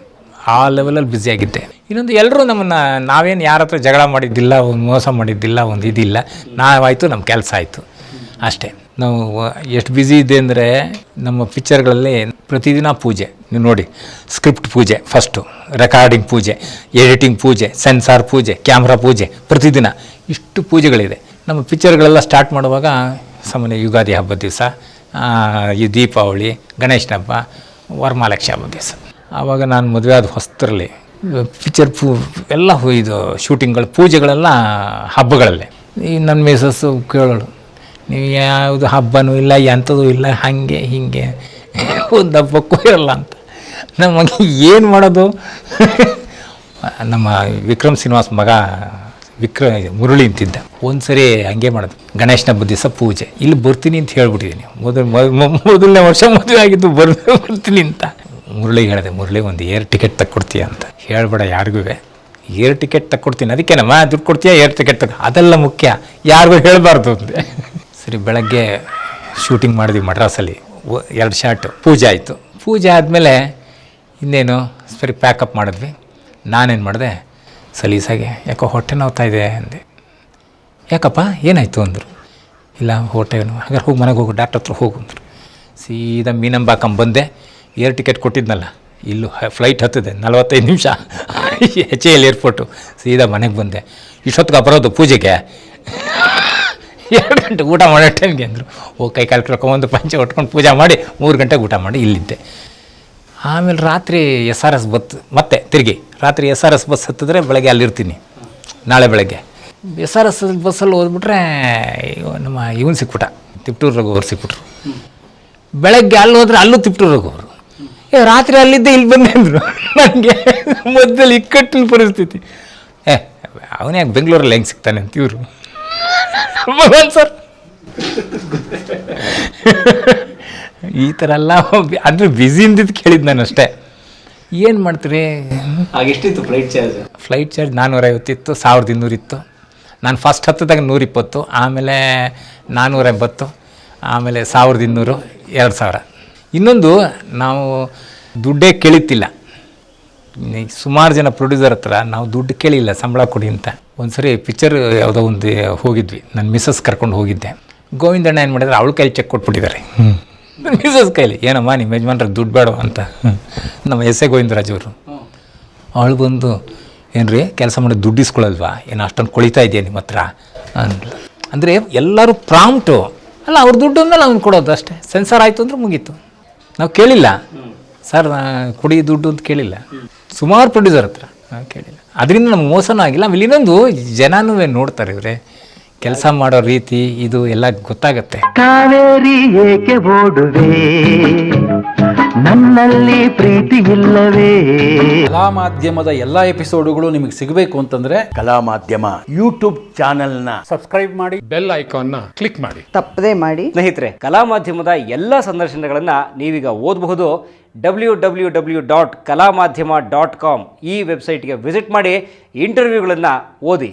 ಆ ಲೆವೆಲಲ್ಲಿ ಬ್ಯುಸಿಯಾಗಿದ್ದೆ ಇನ್ನೊಂದು ಎಲ್ಲರೂ ನಮ್ಮನ್ನು, ನಾವೇನು ಯಾರ ಹತ್ರ ಜಗಳ ಮಾಡಿದ್ದಿಲ್ಲ, ಒಂದು ಮೋಸ ಮಾಡಿದ್ದಿಲ್ಲ, ಒಂದು ಇದಿಲ್ಲ. ನಾವಾಯಿತು ನಮ್ಮ ಕೆಲಸ ಆಯಿತು. ಅಷ್ಟೇ. ನಾವು ಎಷ್ಟು ಬ್ಯುಸಿ ಇದೆ ಅಂದರೆ ನಮ್ಮ ಪಿಕ್ಚರ್ಗಳಲ್ಲಿ ಪ್ರತಿದಿನ ಪೂಜೆ. ನೀವು ನೋಡಿ ಸ್ಕ್ರಿಪ್ಟ್ ಪೂಜೆ ಫಸ್ಟು ರೆಕಾರ್ಡಿಂಗ್ ಪೂಜೆ ಎಡಿಟಿಂಗ್ ಪೂಜೆ ಸೆನ್ಸಾರ್ ಪೂಜೆ ಕ್ಯಾಮ್ರಾ ಪೂಜೆ ಪ್ರತಿದಿನ. ಇಷ್ಟು ಪೂಜೆಗಳಿದೆ. ನಮ್ಮ ಪಿಕ್ಚರ್ಗಳೆಲ್ಲ ಸ್ಟಾರ್ಟ್ ಮಾಡುವಾಗ ಸಾಮಾನ್ಯ ಯುಗಾದಿ ಹಬ್ಬದ ದಿವಸ ಈ ದೀಪಾವಳಿ, ಗಣೇಶನ ಹಬ್ಬ ವರಮಹಾಲಕ್ಷ್ಮಿ ಹಬ್ಬದ ದಿವಸ. ಆವಾಗ ನಾನು ಮದುವೆ ಆದ ಹೊಸ್ತರಲ್ಲಿ ಪಿಕ್ಚರ್ ಪೂ, ಎಲ್ಲ ಇದು ಶೂಟಿಂಗ್ಗಳು ಪೂಜೆಗಳೆಲ್ಲ ಹಬ್ಬಗಳಲ್ಲೇ. ಈ ನನ್ನ ಮೇಸಸ್ಸು ಕೇಳೋಳು, ನೀವು ಯಾವುದು ಹಬ್ಬನೂ ಇಲ್ಲ ಎಂಥದ್ದು ಇಲ್ಲ, ಹಾಗೆ, ಹೀಗೆ, ಒಂದು ಹಬ್ಬಕ್ಕೂ ಇರಲ್ಲ ಅಂತ. ನಮಗೆ ಏನು ಮಾಡೋದು? ನಮ್ಮ ವಿಕ್ರಮ್ ಶ್ರೀನಿವಾಸ್ ಮಗ ವಿಕ್ರ ಮುರಳಿ ಅಂತಿದ್ದ. ಒಂದು ಸರಿ ಹಂಗೆ ಮಾಡೋದು. ಗಣೇಶನ ಹಬ್ಬದ ದಿವಸ ಪೂಜೆ. ಇಲ್ಲಿ ಬರ್ತೀನಿ ಅಂತ ಹೇಳ್ಬಿಟ್ಟಿದ್ದೀನಿ ಮೊದಲು ಮೊದಲನೇ ವರ್ಷ ಮದುವೆ ಆಗಿದ್ದು ಬರ್, ಬರ್ತೀನಿ ಅಂತ. ಮುರಳಿಗೆ ಹೇಳಿದೆ, ಮುರಳಿ, ಒಂದು ಏರ್ ಟಿಕೆಟ್ ತಕ್ಕೊಡ್ತೀಯ ಅಂತ. ಹೇಳ್ಬೇಡ, ಯಾರಿಗೂ ಏರ್ ಟಿಕೆಟ್ ತಕ್ಕೊಡ್ತೀನಿ. ಅದಕ್ಕೇನಮ್ಮ, ದುಡ್ಡು ಕೊಡ್ತೀಯ, ಏರ್ ಟಿಕೆಟ್ ತಗೋ ಅದೆಲ್ಲ ಮುಖ್ಯ. ಯಾರಿಗೂ ಹೇಳಬಾರ್ದು ಅಂದೆ ಸರಿ, ಬೆಳಗ್ಗೆ ಶೂಟಿಂಗ್ ಮಾಡಿದ್ವಿ ಮಡ್ರಾಸಲ್ಲಿ ಎರಡು ಶಾರ್ಟ್. ಪೂಜೆ ಆಯಿತು. ಪೂಜೆ ಆದಮೇಲೆ ಇನ್ನೇನು, ಸರಿ ಪ್ಯಾಕಪ್ ಮಾಡಿದ್ವಿ. ನಾನೇನು ಮಾಡಿದೆ ಸಲೀಸಾಗೆ, ಯಾಕೋ ಹೊಟ್ಟೆ ನೋವ್ತಾ ಇದೆ? ಅಂದೆ. ಯಾಕಪ್ಪ? ಏನಾಯಿತು? ಅಂದರು. ಇಲ್ಲ, ಹೊಟ್ಟೆ ಹಾಗಾದ್ರೆ ಹೋಗಿ, ಮನೆಗೆ ಹೋಗು, ಡಾಕ್ಟ್ರ್ ಹತ್ರ ಹೋಗು, ಅಂದರು. ಸೀದಾ ಮೀನಂಬಾಕಂಬ ಬಂದೆ. ಏರ್ ಟಿಕೆಟ್ ಕೊಟ್ಟಿದ್ನಲ್ಲ, ಇಲ್ಲೂ ಫ್ಲೈಟ್ ಹತ್ತಿದೆ, ನಲವತ್ತೈದು ನಿಮಿಷ. [laughs] H L airport. ಸೀದಾ ಮನೆಗೆ ಬಂದೆ. ಇಷ್ಟೊತ್ತಿಗೆ ಬರೋದು ಪೂಜೆಗೆ? [laughs] ಎರಡು ಗಂಟೆ ಊಟ ಮಾಡೋ ಟೈಮ್ಗೆ ಅಂದರು. ಓ ಕೈ ಕಾಲು ಕರ್ಕೊಂಬಂದು ಪಂಚೆ ಉಟ್ಕೊಂಡು ಪೂಜೆ ಮಾಡಿ, ಮೂರು ಗಂಟೆಗೆ ಊಟ ಮಾಡಿ ಇಲ್ಲಿದ್ದೆ. ಆಮೇಲೆ ರಾತ್ರಿ ಎಸ್ ಆರ್ ಎಸ್ ಬತ್ತು, ಮತ್ತೆ ತಿರುಗಿ ರಾತ್ರಿ ಎಸ್ ಆರ್ ಎಸ್ ಬಸ್ ಹತ್ತಿದ್ರೆ ಬೆಳಗ್ಗೆ ಅಲ್ಲಿರ್ತೀನಿ. ನಾಳೆ ಬೆಳಗ್ಗೆ. ಎಸ್ ಆರ್ ಎಸ್ ಬಸ್ಸಲ್ಲಿ ಹೋದ್ಬಿಟ್ರೆ ನಮ್ಮ ಇವನು ಸಿಕ್ಬಿಟ್ಟ. ತಿಪ್ಟೂರು ರಘುವರು ಸಿಕ್ಬಿಟ್ರು. ಬೆಳಗ್ಗೆ ಅಲ್ಲಿ ಹೋದ್ರೆ ಅಲ್ಲೂ ತಿಪ್ಟೂರು ರಘುವರು ಏ, ರಾತ್ರಿ ಅಲ್ಲಿದ್ದೆ, ಇಲ್ಲಿ ಬಂದೆ ಅಂದರು. ನನಗೆ ಮೊದಲು ಇಕ್ಕಟ್ಟಿನ ಪರಿಸ್ಥಿತಿ. ಏ, ಅವನೇ ಯಾಕೆ ಬೆಂಗಳೂರಲ್ಲಿ ಹೆಂಗೆ ಸಿಗ್ತಾನೆ ಅಂತ ಇವರು. ಸರ್. ಈ ಥರ ಎಲ್ಲ ಅಂದರೆ ಅಂದ್ರೆ ಬ್ಯುಸಿ ಇಂದಿದ್ದು ಕೇಳಿದ್ದು ನಾನು ಅಷ್ಟೇ. ಏನು ಮಾಡ್ತೀರಿ? ಆಗ ಎಷ್ಟಿತ್ತು ಫ್ಲೈಟ್ ಚಾರ್ಜ್ ಫ್ಲೈಟ್ ಚಾರ್ಜ್ ನಾನ್ನೂರೈವತ್ತಿತ್ತು ಸಾವಿರದ ಇನ್ನೂರಿತ್ತು. ನಾನು ಫಸ್ಟ್ ಹತ್ತದಾಗ ನೂರಿಪ್ಪತ್ತು ಆಮೇಲೆ ನಾನ್ನೂರ ಎಂಬತ್ತು ಆಮೇಲೆ ಸಾವಿರದ ಇನ್ನೂರು ಎರಡು ಸಾವಿರ. ಇನ್ನೊಂದು ನಾವು ದುಡ್ಡೇ ಕೇಳಿತ್ತಿಲ್ಲ. ಸುಮಾರು ಜನ ಪ್ರೊಡ್ಯೂಸರ್ ಹತ್ರ ನಾವು ದುಡ್ಡು ಕೇಳಿಲ್ಲ ಸಂಬಳ ಕೊಡಿ ಅಂತ. ಒಂದ್ಸರಿ ಪಿಕ್ಚರ್ ಯಾವುದೋ ಒಂದು ಹೋಗಿದ್ವಿ. ನನ್ನ ಮಿಸ್ಸಸ್ ಕರ್ಕೊಂಡು ಹೋಗಿದ್ದೆ. ಗೋವಿಂದಣ್ಣ ಏನು ಮಾಡಿದ್ರೆ ಅವಳು ಕೈ ಚೆಕ್ ಕೊಟ್ಬಿಟ್ಟಿದ್ದಾರೆ. [laughs] ನನ್ನ ಮಿಸ್ಸಸ್ ಕೈಲಿ ಏನಮ್ಮ ನಿಮ್ಮ ಯಜಮಾನ್ರಿಗೆ ದುಡ್ಡು ಬೇಡ ಅಂತ? ನಮ್ಮ ಎಸ್ ಎ ಗೋವಿಂದರಾಜ್ ಅವರು. ಅವಳು ಬಂದು ಏನ್ರಿ ಕೆಲಸ ಮಾಡಿ ದುಡ್ಡು ಇಸ್ಕೊಳ್ಳಲ್ವಾ ಏನು ಅಷ್ಟೊಂದು ಕೊಳಿತಾ ಇದೆಯಾ ನಿಮ್ಮ ಹತ್ರ? ಅಂದರೆ ಎಲ್ಲರೂ ಪ್ರಾಂಪ್ಟು. ಅಲ್ಲ ಅವ್ರ ದುಡ್ಡು ಅಂದ್ರೆ ಅವ್ನು ಕೊಡೋದು ಅಷ್ಟೇ. ಸೆನ್ಸರ್ ಆಯಿತು ಅಂದ್ರೆ ಮುಗೀತು. ನಾವು ಕೇಳಿಲ್ಲ. ಸರ್ ಕೊಡಿ ದುಡ್ಡು ಅಂತ ಕೇಳಿಲ್ಲ. ಸುಮಾರು ಪ್ರೊಡ್ಯೂಸರ್ ಹತ್ರ. ನಾವು ಕೇಳಿಲ್ಲ. ಅದರಿಂದ ನಮ್ಗೆ ಮೋಸನೂ ಆಗಿಲ್ಲ. ಆಮೇಲೆ ಇನ್ನೊಂದು ಜನನೂ ನೋಡ್ತಾರೆ ಇವರೇ. ಕೆಲಸ ಮಾಡೋ ರೀತಿ ಇದು ಎಲ್ಲ ಗೊತ್ತಾಗತ್ತೆ. ಕಾವೇರಿ ಏಕೆ ಓಡುವೆ? ನನ್ನಲ್ಲಿ ಪ್ರೀತಿ ಇಲ್ಲವೇ? ಕಲಾ ಮಾಧ್ಯಮದ ಎಲ್ಲಾ ಎಪಿಸೋಡುಗಳು ನಿಮಗೆ ಸಿಗಬೇಕು ಅಂತಂದ್ರೆ ಕಲಾ ಮಾಧ್ಯಮ ಯೂಟ್ಯೂಬ್ ಚಾನಲ್ನ ಸಬ್ಸ್ಕ್ರೈಬ್ ಮಾಡಿ ಬೆಲ್ ಐಕಾನ್ನ ಕ್ಲಿಕ್ ಮಾಡಿ. ತಪ್ಪದೇ ಮಾಡಿ. ಸ್ನೇಹಿತರೆ ಕಲಾ ಮಾಧ್ಯಮದ ಎಲ್ಲ ಸಂದರ್ಶನಗಳನ್ನು ನೀವೀಗ ಓದಬಹುದು. ಡಬ್ಲ್ಯೂ ಡಬ್ಲ್ಯೂ ಡಬ್ಲ್ಯೂ ಡಾಟ್ ಕಲಾ ಮಾಧ್ಯಮ ಡಾಟ್ ಕಾಮ್ ಈ ವೆಬ್ಸೈಟ್ಗೆ ವಿಸಿಟ್ ಮಾಡಿ ಇಂಟರ್ವ್ಯೂಗಳನ್ನು ಓದಿ.